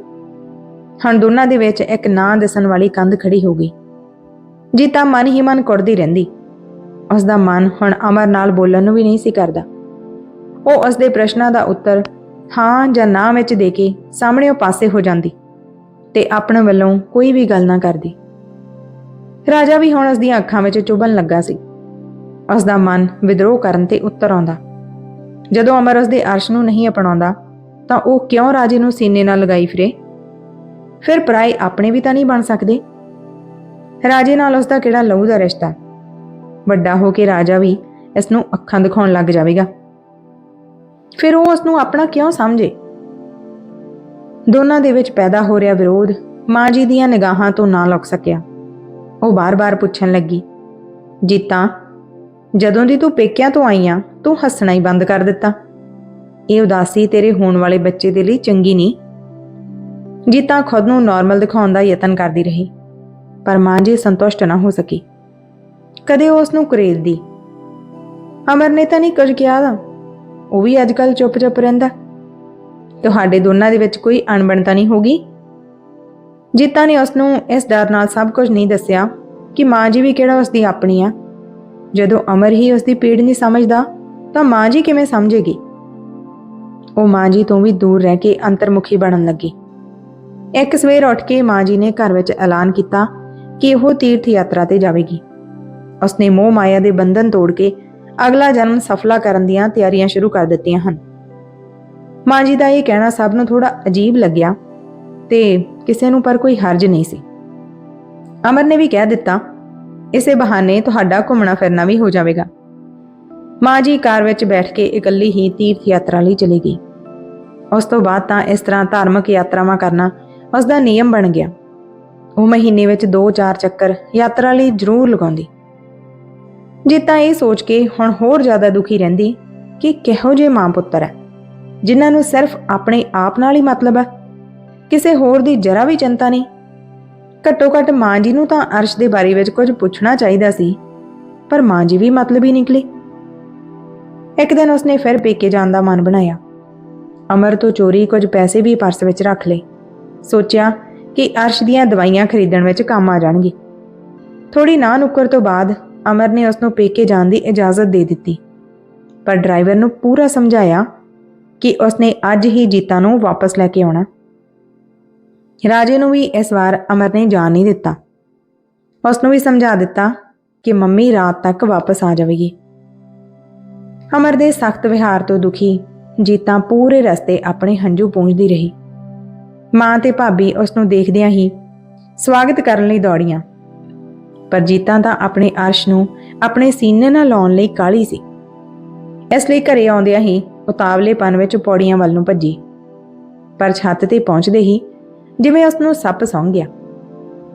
ਹੁਣ ਦੋਨਾਂ ਦੇ ਵਿੱਚ ਇੱਕ ਨਾਂ ਦਿਸਣ ਵਾਲੀ ਕੰਧ ਖੜੀ ਹੋ ਗਈ। ਜੀਤਾ ਮਨ ਹੀ ਮਨ ਕੁੜਦੀ ਰਹਿੰਦੀ। ਉਸ ਦਾ ਮਨ ਹੁਣ ਅਮਰ ਨਾਲ ਬੋਲਣ ਨੂੰ ਵੀ ਨਹੀਂ ਸੀ ਕਰਦਾ। ਉਹ ਉਸ ਦੇ ਪ੍ਰਸ਼ਨਾਂ ਦਾ ਉੱਤਰ ਹਾਂ ਜਾਂ ਨਾ ਵਿੱਚ ਦੇ ਕੇ ਸਾਹਮਣੇ ਉਹ ਪਾਸੇ ਹੋ ਜਾਂਦੀ ਤੇ ਆਪਣੇ ਵੱਲੋਂ ਕੋਈ ਵੀ ਗੱਲ ਨਾ ਕਰਦੀ। ਰਾਜਾ ਵੀ ਹੁਣ ਉਸ ਦੀਆਂ ਅੱਖਾਂ ਵਿੱਚ ਚੁਭਣ ਲੱਗਾ ਸੀ। ਉਸ ਦਾ ਮਨ ਵਿਦਰੋਹ ਕਰਨ ਤੇ ਉੱਤਰ ਆਉਂਦਾ। ਜਦੋਂ ਅਮਰ ਉਸ ਦੇ ਅਰਸ਼ ਨੂੰ ਨਹੀਂ ਅਪਣਾਉਂਦਾ, ਤਾਂ ਉਹ ਕਿਉਂ ਰਾਜੇ ਨੂੰ ਸੀਨੇ ਨਾਲ ਲਗਾਈ ਫਿਰੇ? ਫਿਰ ਪਰਾਏ ਆਪਣੇ ਵੀ ਤਾਂ ਨਹੀਂ ਬਣ ਸਕਦੇ? ਰਾਜੇ ਨਾਲ ਉਸ ਦਾ ਕਿਹੜਾ ਲਹੂ ਦਾ ਰਿਸ਼ਤਾ? ਵੱਡਾ ਹੋ ਕੇ ਰਾਜਾ ਵੀ ਇਸ ਨੂੰ ਅੱਖਾਂ ਦਿਖਾਉਣ ਲੱਗ ਜਾਵੇਗਾ। ਫਿਰ ਉਹ ਉਸ ਨੂੰ ਆਪਣਾ ਕਿਉਂ ਸਮਝੇ? ਦੋਨਾਂ ਦੇ ਵਿੱਚ ਪੈਦਾ ਹੋ ਰਿਹਾ ਵਿਰੋਧ ਮਾਂ ਜੀ ਦੀਆਂ ਨਿਗਾਹਾਂ ਤੋਂ ਨਾ ਲੁਕ ਸਕਿਆ। ਉਹ ਬਾਰ-ਬਾਰ ਪੁੱਛਣ ਲੱਗੀ। ਜੀਤਾ, ਜਦੋਂ ਦੀ ਤੂੰ ਪੇਕਿਆਂ ਤੋਂ ਆਈ ਆਂ, ਤੂੰ ਹੱਸਣਾ ਹੀ ਬੰਦ ਕਰ ਦਿੱਤਾ। ਇਹ ਉਦਾਸੀ ਤੇਰੇ ਹੋਣ ਵਾਲੇ ਬੱਚੇ ਦੇ ਲਈ ਚੰਗੀ ਨਹੀਂ। ਜੀਤਾ ਖੁਦ ਨੂੰ ਨਾਰਮਲ ਦਿਖਾਉਣ ਦਾ ਯਤਨ ਕਰਦੀ ਰਹੀ, ਪਰ ਮਾਂ ਜੀ ਸੰਤੁਸ਼ਟ ਨਾ ਹੋ ਸਕੀ। ਕਦੇ ਉਹ ਉਸ ਨੂੰ ਕੁਰੇਲਦੀ ਅਮਰ ਨੇ ਤਾਂ ਨਹੀਂ ਕੁਝ ਕਿਹਾ ਦਾ ਉਹ ਵੀ ਅੱਜ ਕੱਲ ਚੁੱਪ-ਚੁੱਪ ਰਹਿੰਦਾ। ਤੁਹਾਡੇ ਦੋਨਾਂ ਦੇ ਵਿੱਚ ਕੋਈ ਅਣਬਣ ਤਾਂ ਨਹੀਂ ਹੋਗੀ ਜੀਤਾ ਨੇ ਉਸ ਨੂੰ ਇਸ ਡਰ ਨਾਲ ਸਭ ਕੁਝ ਨਹੀਂ ਦੱਸਿਆ ਕਿ ਮਾਂ ਜੀ ਵੀ ਕਿਹੜਾ ਉਸ ਦੀ ਆਪਣੀ ਆ। ਜਦੋਂ ਅਮਰ ਹੀ ਉਸ ਦੀ ਪੀੜ ਨਹੀਂ ਸਮਝਦਾ, ਤਾਂ ਮਾਂ ਜੀ ਕਿਵੇਂ ਸਮਝੇਗੀ? ਉਹ ਮਾਂ ਜੀ ਤੋਂ ਵੀ ਦੂਰ ਰਹਿ ਕੇ ਅੰਤਰਮੁਖੀ ਬਣਨ ਲੱਗੀ। ਇੱਕ ਸਵੇਰ ਉੱਠ ਕੇ ਮਾਂ ਜੀ ਨੇ ਘਰ ਵਿੱਚ ਐਲਾਨ ਕੀਤਾ ਕਿ ਉਹ ਤੀਰਥ ਯਾਤਰਾ ਤੇ ਜਾਵੇਗੀ। ਉਸਨੇ ਮੋਹ ਮਾਇਆ ਦੇ ਬੰਧਨ ਤੋੜ ਕੇ ਅਗਲਾ ਜਨਮ ਸਫਲਾ ਕਰਨ ਦੀਆਂ ਤਿਆਰੀਆਂ ਸ਼ੁਰੂ ਕਰ ਦਿੱਤੀਆਂ ਹਨ। ਮਾਂ ਜੀ ਦਾ ਇਹ ਕਹਿਣਾ ਸਭ ਨੂੰ ਥੋੜਾ ਅਜੀਬ ਲੱਗਿਆ। ਤੇ ਕਿਸੇ ਨੂੰ ਪਰ ਕੋਈ ਹਰਜ ਨਹੀਂ ਸੀ। ਅਮਰ ਨੇ ਵੀ ਕਹਿ ਦਿੱਤਾ, ਇਸੇ ਬਹਾਨੇ ਤੁਹਾਡਾ ਘੁੰਮਣਾ ਫਿਰਨਾ ਵੀ ਹੋ ਜਾਵੇਗਾ। ਮਾਂ ਜੀ ਕਾਰ ਵਿੱਚ ਬੈਠ ਕੇ ਇਕੱਲੀ ਹੀ ਤੀਰਥ ਯਾਤਰਾ ਲਈ ਚਲੀ ਗਈ। ਉਸ ਤੋਂ ਬਾਅਦ ਤਾਂ ਇਸ ਤਰ੍ਹਾਂ ਧਾਰਮਿਕ ਯਾਤਰਾਵਾਂ ਕਰਨਾ ਉਸ ਦਾ ਨਿਯਮ ਬਣ ਗਿਆ। ਉਹ ਮਹੀਨੇ ਵਿੱਚ 2-4 ਚੱਕਰ ਯਾਤਰਾ ਲਈ ਜ਼ਰੂਰ ਲਗਾਉਂਦੀ। ਜੀਤਾ ਇਹ ਸੋਚ ਕੇ ਹੁਣ ਹੋਰ ਜ਼ਿਆਦਾ ਦੁਖੀ ਰਹਿੰਦੀ ਕਿ ਕਿਹੋ ਜਿਹੇ ਮਾਂ ਪੁੱਤਰ ਹੈ, ਜਿਨ੍ਹਾਂ ਨੂੰ ਸਿਰਫ ਆਪਣੇ ਆਪ ਨਾਲ ਹੀ ਮਤਲਬ ਹੈ। ਕਿਸੇ ਹੋਰ ਦੀ ਜਰਾ ਵੀ ਚਿੰਤਾ ਨਹੀਂ। ਘੱਟੋ ਘੱਟ ਮਾਂ ਜੀ ਨੂੰ ਤਾਂ ਅਰਸ਼ ਦੇ ਬਾਰੇ ਵਿੱਚ ਕੁਝ ਪੁੱਛਣਾ ਚਾਹੀਦਾ ਸੀ, ਪਰ ਮਾਂ ਜੀ ਵੀ ਮਤਲਬ ਹੀ ਨਿਕਲੀ। ਇੱਕ ਦਿਨ ਉਸਨੇ ਫਿਰ ਪੇਕੇ ਜਾਣ ਦਾ ਮਨ ਬਣਾਇਆ। ਅਮਰ ਤੋਂ ਚੋਰੀ ਕੁਝ ਪੈਸੇ ਵੀ ਪਰਸ ਵਿੱਚ ਰੱਖ ਲਏ। ਸੋਚਿਆ ਕਿ ਅਰਸ਼ ਦੀਆਂ ਦਵਾਈਆਂ ਖਰੀਦਣ ਵਿੱਚ ਕੰਮ ਆ ਜਾਣਗੇ। ਥੋੜੀ ਨਾ ਨੁੱਕਰ ਤੋਂ ਬਾਅਦ ਅਮਰ ਨੇ ਉਸ ਨੂੰ ਪੇਕੇ ਜਾਣ ਦੀ ਇਜਾਜ਼ਤ ਦੇ ਦਿੱਤੀ। ਪਰ ਡਰਾਈਵਰ ਨੂੰ ਪੂਰਾ ਸਮਝਾਇਆ ਕਿ ਉਸਨੇ ਅੱਜ ਹੀ ਜੀਤਾ ਨੂੰ ਵਾਪਸ ਲੈ ਕੇ ਆਉਣਾ। ਰਾਜੇ ਨੂੰ ਵੀ ਇਸ ਵਾਰ ਅਮਰ ਨੇ ਜਾਣ ਨਹੀਂ ਦਿੱਤਾ। ਉਸ ਨੂੰ ਵੀ ਸਮਝਾ ਦਿੱਤਾ ਕਿ ਮੰਮੀ ਰਾਤ ਤੱਕ ਵਾਪਸ ਆ ਜਾਵੇਗੀ। ਅਮਰ ਦੇ ਸਖਤ ਵਿਹਾਰ ਤੋਂ ਦੁਖੀ ਜੀਤਾ ਪੂਰੇ ਰਸਤੇ ਆਪਣੇ ਹੰਝੂ ਪੂੰਝਦੀ ਰਹੀ। ਮਾਂ ਤੇ ਭਾਬੀ ਉਸ ਨੂੰ ਦੇਖਦਿਆਂ ਹੀ ਸਵਾਗਤ ਕਰਨ ਲਈ ਦੌੜੀਆਂ। ਪਰ ਜੀਤਾ ਤਾਂ ਆਪਣੇ ਅਰਸ਼ ਨੂੰ ਆਪਣੇ ਸੀਨੇ ਨਾਲ ਲਾਉਣ ਲਈ ਕਾਲੀ ਸੀ। ਇਸ ਲਈ ਘਰੇ ਆਉਂਦਿਆਂ ਹੀ ਉਤਾਵਲੇਪਨ ਵਿੱਚ ਪੌੜੀਆਂ ਵੱਲ ਨੂੰ ਭੱਜੀ। ਪਰ ਛੱਤ ਤੇ ਪਹੁੰਚਦੇ ਹੀ ਜਿਵੇਂ ਉਸ ਨੂੰ ਸੱਪ ਸੌਂ ਗਿਆ,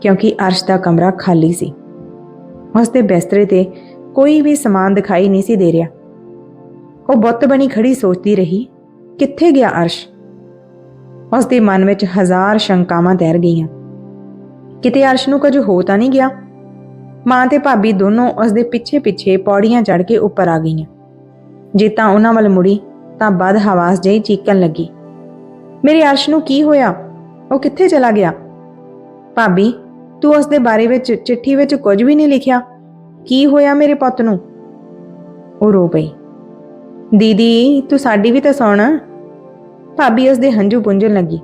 ਕਿਉਂਕਿ ਅਰਸ਼ ਦਾ ਕਮਰਾ ਖਾਲੀ ਸੀ। ਉਸ ਦੇ ਬਿਸਤਰੇ ਤੇ ਕੋਈ ਵੀ ਸਮਾਨ ਦਿਖਾਈ ਨਹੀਂ ਸੀ ਦੇ ਰਿਹਾ। ਉਹ ਬੁੱਤ ਬਣੀ ਖੜੀ ਸੋਚਦੀ ਰਹੀ, ਕਿੱਥੇ ਗਿਆ ਅਰਸ਼? ਉਸ ਦੇ ਮਨ ਵਿੱਚ ਹਜ਼ਾਰ ਸ਼ੰਕਾਵਾਂ ਤੈਰ ਗਈਆਂ। ਕਿਤੇ ਅਰਸ਼ ਨੂੰ ਕੁਝ ਹੋ ਤਾਂ ਨਹੀਂ ਗਿਆ? ਮਾਂ ਤੇ ਭਾਬੀ ਦੋਨੋਂ ਉਸ ਦੇ ਪਿੱਛੇ ਪਿੱਛੇ ਪੌੜੀਆਂ ਚੜ੍ਹ ਕੇ ਉੱਪਰ ਆ ਗਈਆਂ। ਜੇ ਤਾਂ ਉਹਨਾਂ ਵੱਲ ਮੁੜੀ, ਤਾਂ ਬਦ ਹਵਾਸ ਜਿਹੀ ਚੀਕਣ ਲੱਗੀ। ਮੇਰੇ ਅਰਸ਼ ਨੂੰ ਕੀ ਹੋਇਆ? ਉਹ ਕਿੱਥੇ ਚਲਾ ਗਿਆ? ਭਾਬੀ, ਤੂੰ ਉਸ ਦੇ ਬਾਰੇ ਵਿੱਚ ਚਿੱਠੀ ਵਿੱਚ ਕੁਝ ਵੀ ਨਹੀਂ ਲਿਖਿਆ। ਕੀ ਹੋਇਆ ਮੇਰੇ ਪੁੱਤ ਨੂੰ? ਉਹ ਰੋ ਪਈ। ਦੀਦੀ, ਤੂੰ ਸਾਡੀ ਵੀ ਤਾਂ ਸੁਣ। ਭਾਬੀ ਉਸ ਦੇ ਹੰਝੂ ਪੁੰਝਣ ਲੱਗੀ।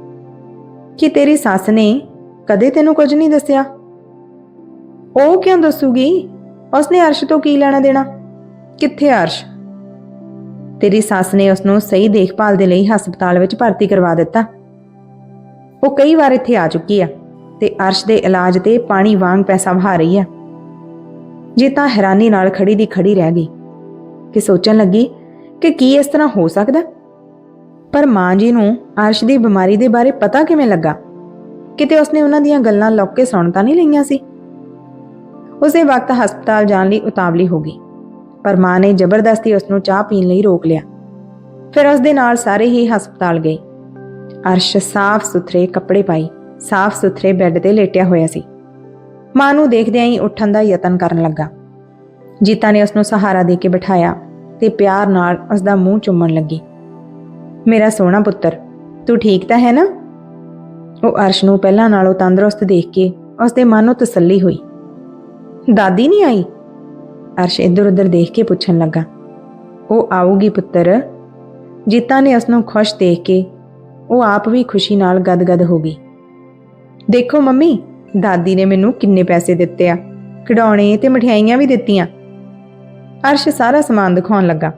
ਕਿ ਤੇਰੀ ਸੱਸ ਨੇ ਕਦੇ ਤੈਨੂੰ ਕੁਝ ਨਹੀਂ ਦੱਸਿਆ? ਉਹ ਕਿਉਂ ਦੱਸੂਗੀ? ਉਸਨੇ ਅਰਸ਼ ਤੋਂ ਕੀ ਲੈਣਾ ਦੇਣਾ? ਕਿੱਥੇ ਅਰਸ਼? ਤੇਰੀ ਸੱਸ ਨੇ ਉਸ ਨੂੰ ਸਹੀ ਦੇਖਭਾਲ ਦੇ ਲਈ ਹਸਪਤਾਲ ਵਿੱਚ ਭਰਤੀ ਕਰਵਾ ਦਿੱਤਾ। ਉਹ ਕਈ ਵਾਰ ਇੱਥੇ ਆ ਚੁੱਕੀ ਆ ਤੇ ਅਰਸ਼ ਦੇ ਇਲਾਜ ਤੇ ਪਾਣੀ ਵਾਂਗ ਪੈਸਾ ਵਹਾ ਰਹੀ ਆ। ਜੇ ਤਾਂ ਹੈਰਾਨੀ ਨਾਲ ਖੜੀ ਦੀ ਖੜੀ ਰਹਿ ਗਈ ਕਿ ਸੋਚਣ ਲੱਗੀ ਕਿ ਕੀ ਇਸ ਤਰ੍ਹਾਂ ਹੋ ਸਕਦਾ। ਪਰ ਮਾਂ ਜੀ ਨੂੰ ਅਰਸ਼ ਦੀ ਬਿਮਾਰੀ ਦੇ ਬਾਰੇ ਪਤਾ ਕਿਵੇਂ ਲੱਗਾ? ਕਿਤੇ ਉਸਨੇ ਉਹਨਾਂ ਦੀਆਂ ਗੱਲਾਂ ਲੁੱਕ ਕੇ ਸੁਣ ਤਾਂ ਨਹੀਂ ਲਈਆਂ ਸੀ? ਉਸੇ ਵਕਤ ਹਸਪਤਾਲ ਜਾਣ ਲਈ ਉਤਾਵਲੀ ਹੋ ਗਈ, ਪਰ ਮਾਂ ਨੇ ਜ਼ਬਰਦਸਤੀ ਉਸ ਨੂੰ ਚਾਹ ਪੀਣ ਲਈ ਰੋਕ ਲਿਆ। ਫਿਰ ਉਸ ਦੇ ਨਾਲ ਸਾਰੇ ਹੀ ਹਸਪਤਾਲ ਗਏ। ਅਰਸ਼ ਸਾਫ਼ ਸੁਥਰੇ ਕੱਪੜੇ ਪਾਈ, ਸਾਫ਼ ਸੁਥਰੇ ਬੈੱਡ ਤੇ ਲੇਟਿਆ ਹੋਇਆ ਸੀ। ਮਾਂ ਨੂੰ ਦੇਖਦਿਆਂ ਹੀ ਉੱਠਣ ਦਾ ਯਤਨ ਕਰਨ ਲੱਗਾ। ਜੀਤਾ ਨੇ ਉਸ ਨੂੰ ਸਹਾਰਾ ਦੇ ਕੇ ਬਿਠਾਇਆ ਤੇ ਪਿਆਰ ਨਾਲ ਉਸ ਦਾ ਮੂੰਹ ਚੁੰਮਣ ਲੱਗੀ। ਮੇਰਾ ਸੋਹਣਾ ਪੁੱਤਰ, ਤੂੰ ਠੀਕ ਤਾਂ ਹੈ ਨਾ? ਉਹ ਅਰਸ਼ ਨੂੰ ਪਹਿਲਾਂ ਨਾਲੋਂ ਤੰਦਰੁਸਤ ਦੇਖ ਕੇ ਉਸ ਦੇ ਮਨ ਨੂੰ ਤਸੱਲੀ ਹੋਈ। ਦਾਦੀ ਨਹੀਂ ਆਈ? ਅਰਸ਼ ਇੱਧਰ ਉੱਧਰ ਦੇਖ ਕੇ ਪੁੱਛਣ ਲੱਗਾ। ਉਹ ਆਊਗੀ ਪੁੱਤਰ? ਜੀਤਾ ਨੇ ਉਸ ਨੂੰ ਖੁਸ਼ ਦੇਖ ਕੇ ਉਹ ਆਪ ਵੀ ਖੁਸ਼ੀ ਨਾਲ ਗਦਗਦ ਹੋ ਗਈ। ਦੇਖੋ ਮੰਮੀ, ਦਾਦੀ ਨੇ ਮੈਨੂੰ ਕਿੰਨੇ ਪੈਸੇ ਦਿੱਤੇ ਆ। ਖਿਡੌਣੇ ਤੇ ਮਠਿਆਈਆਂ ਵੀ ਦਿੱਤੀਆਂ। ਅਰਸ਼ ਸਾਰਾ ਸਮਾਨ ਦਿਖਾਉਣ ਲੱਗਾ।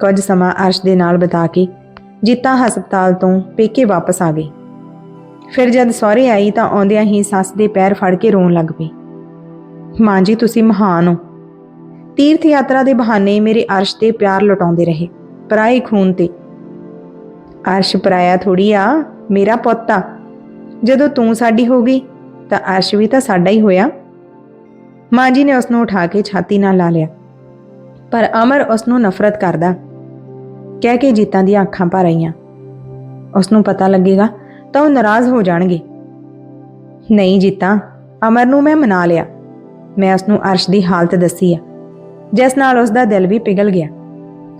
ਕੁਝ ਸਮਾਂ ਅਰਸ਼ ਦੇ ਨਾਲ ਬਿਤਾ ਕੇ ਜੀਤਾ ਹਸਪਤਾਲ ਤੋਂ ਪੇਕੇ ਵਾਪਸ ਆ ਗਈ। ਫਿਰ ਜਦ ਸਹੁਰੇ ਆਈ ਤਾਂ ਆਉਂਦਿਆਂ ਹੀ ਸੱਸ ਦੇ ਪੈਰ ਫੜ ਕੇ ਰੋਣ ਲੱਗ ਪਈ। ਮਾਂ ਜੀ, ਤੁਸੀਂ ਮਹਾਨ ਹੋ। ਤੀਰਥ ਯਾਤਰਾ ਦੇ ਬਹਾਨੇ ਮੇਰੇ ਅਰਸ਼ ਤੇ ਪਿਆਰ ਲੁਟਾਉਂਦੇ ਰਹੇ। ਪਰਾਏ ਖੂਨ ਤੇ ਅਰਸ਼ ਪਰਾਇਆ ਥੋੜੀ ਆ, ਮੇਰਾ ਪੁੱਤ ਆ। ਜਦੋਂ ਤੂੰ ਸਾਡੀ ਹੋ ਗਈ, ਤਾਂ ਅਰਸ਼ ਵੀ ਤਾਂ ਸਾਡਾ ਹੀ ਹੋਇਆ। ਮਾਂ ਜੀ ਨੇ ਉਸ ਨੂੰ ਉਠਾ ਕੇ ਛਾਤੀ ਨਾਲ ਲਾ ਲਿਆ। ਪਰ ਅਮਰ ਉਸ ਨੂੰ ਨਫ਼ਰਤ ਕਰਦਾ। ਕਹਿ ਕੇ ਜੀਤਾਂ ਦੀਆਂ ਅੱਖਾਂ ਭਰ ਆਈਆਂ। ਉਸ ਨੂੰ ਪਤਾ ਲੱਗੇਗਾ ਤਾਂ ਉਹ ਨਾਰਾਜ਼ ਹੋ ਜਾਣਗੇ। ਨਹੀਂ ਜੀਤਾਂ, ਅਮਰ ਨੂੰ ਮੈਂ ਮਨਾ ਲਿਆ। ਮੈਂ ਉਸ ਨੂੰ ਅਰਸ਼ ਦੀ ਹਾਲਤ ਦੱਸੀ ਆ। ਜਿਸ ਨਾਲ ਉਸ ਦਾ ਦਿਲ ਵੀ ਪਿਘਲ ਗਿਆ।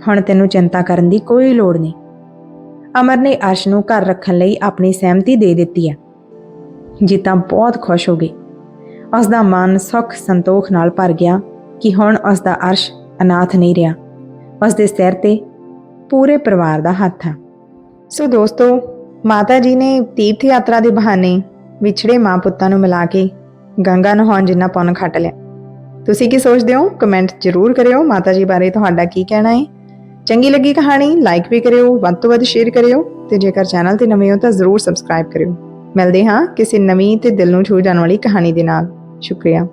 ਹੁਣ ਤੈਨੂੰ ਚਿੰਤਾ ਕਰਨ ਦੀ ਕੋਈ ਲੋੜ ਨਹੀਂ। ਅਮਰ ਨੇ ਅਰਸ਼ ਨੂੰ ਘਰ ਰੱਖਣ ਲਈ ਆਪਣੀ ਸਹਿਮਤੀ ਦੇ ਦਿੱਤੀ ਹੈ। ਜੀਤਾ ਬਹੁਤ ਖੁਸ਼ ਹੋ ਗਈ ਉਸ ਦਾ ਮਨ ਸੁੱਖ ਸੰਤੋਖ ਨਾਲ ਭਰ ਗਿਆ ਕਿ ਹੁਣ ਉਸ ਦਾ ਅਰਸ਼ ਅਨਾਥ ਨਹੀਂ ਰਿਹਾ। ਉਸ ਦੇ ਸਿਰ ਤੇ ਪੂਰੇ ਪਰਿਵਾਰ ਦਾ ਹੱਥ ਆ ਸੋ ਦੋਸਤੋ, ਮਾਤਾ ਜੀ ਨੇ ਤੀਰਥ ਯਾਤਰਾ ਦੇ ਬਹਾਨੇ ਵਿਛੜੇ ਮਾਂ ਪੁੱਤਾਂ ਨੂੰ ਮਿਲਾ ਕੇ ਗੰਗਾ ਨਹਾਉਣ ਜਿੰਨਾ ਪੁੰਨ ਖੱਟ ਲਿਆ। ਤੁਸੀਂ ਕੀ ਸੋਚਦੇ ਹੋ? ਕਮੈਂਟ ਜ਼ਰੂਰ ਕਰਿਓ। ਮਾਤਾ ਜੀ ਬਾਰੇ ਤੁਹਾਡਾ ਕੀ ਕਹਿਣਾ ਹੈ? ਚੰਗੀ ਲੱਗੀ ਕਹਾਣੀ ਲਾਈਕ ਵੀ ਕਰਿਓ, ਵੱਧ ਤੋਂ ਵੱਧ ਸ਼ੇਅਰ ਕਰਿਓ ਤੇ ਜੇਕਰ ਚੈਨਲ ਤੇ ਨਵੇਂ ਹੋ ਤਾਂ ਜ਼ਰੂਰ ਸਬਸਕ੍ਰਾਈਬ ਕਰਿਓ। ਮਿਲਦੇ ਹਾਂ ਕਿਸੇ ਨਵੀਂ ਤੇ ਦਿਲ ਨੂੰ ਛੂ ਜਾਣ ਵਾਲੀ ਕਹਾਣੀ ਦੇ ਨਾਲ। ਸ਼ੁਕਰੀਆ।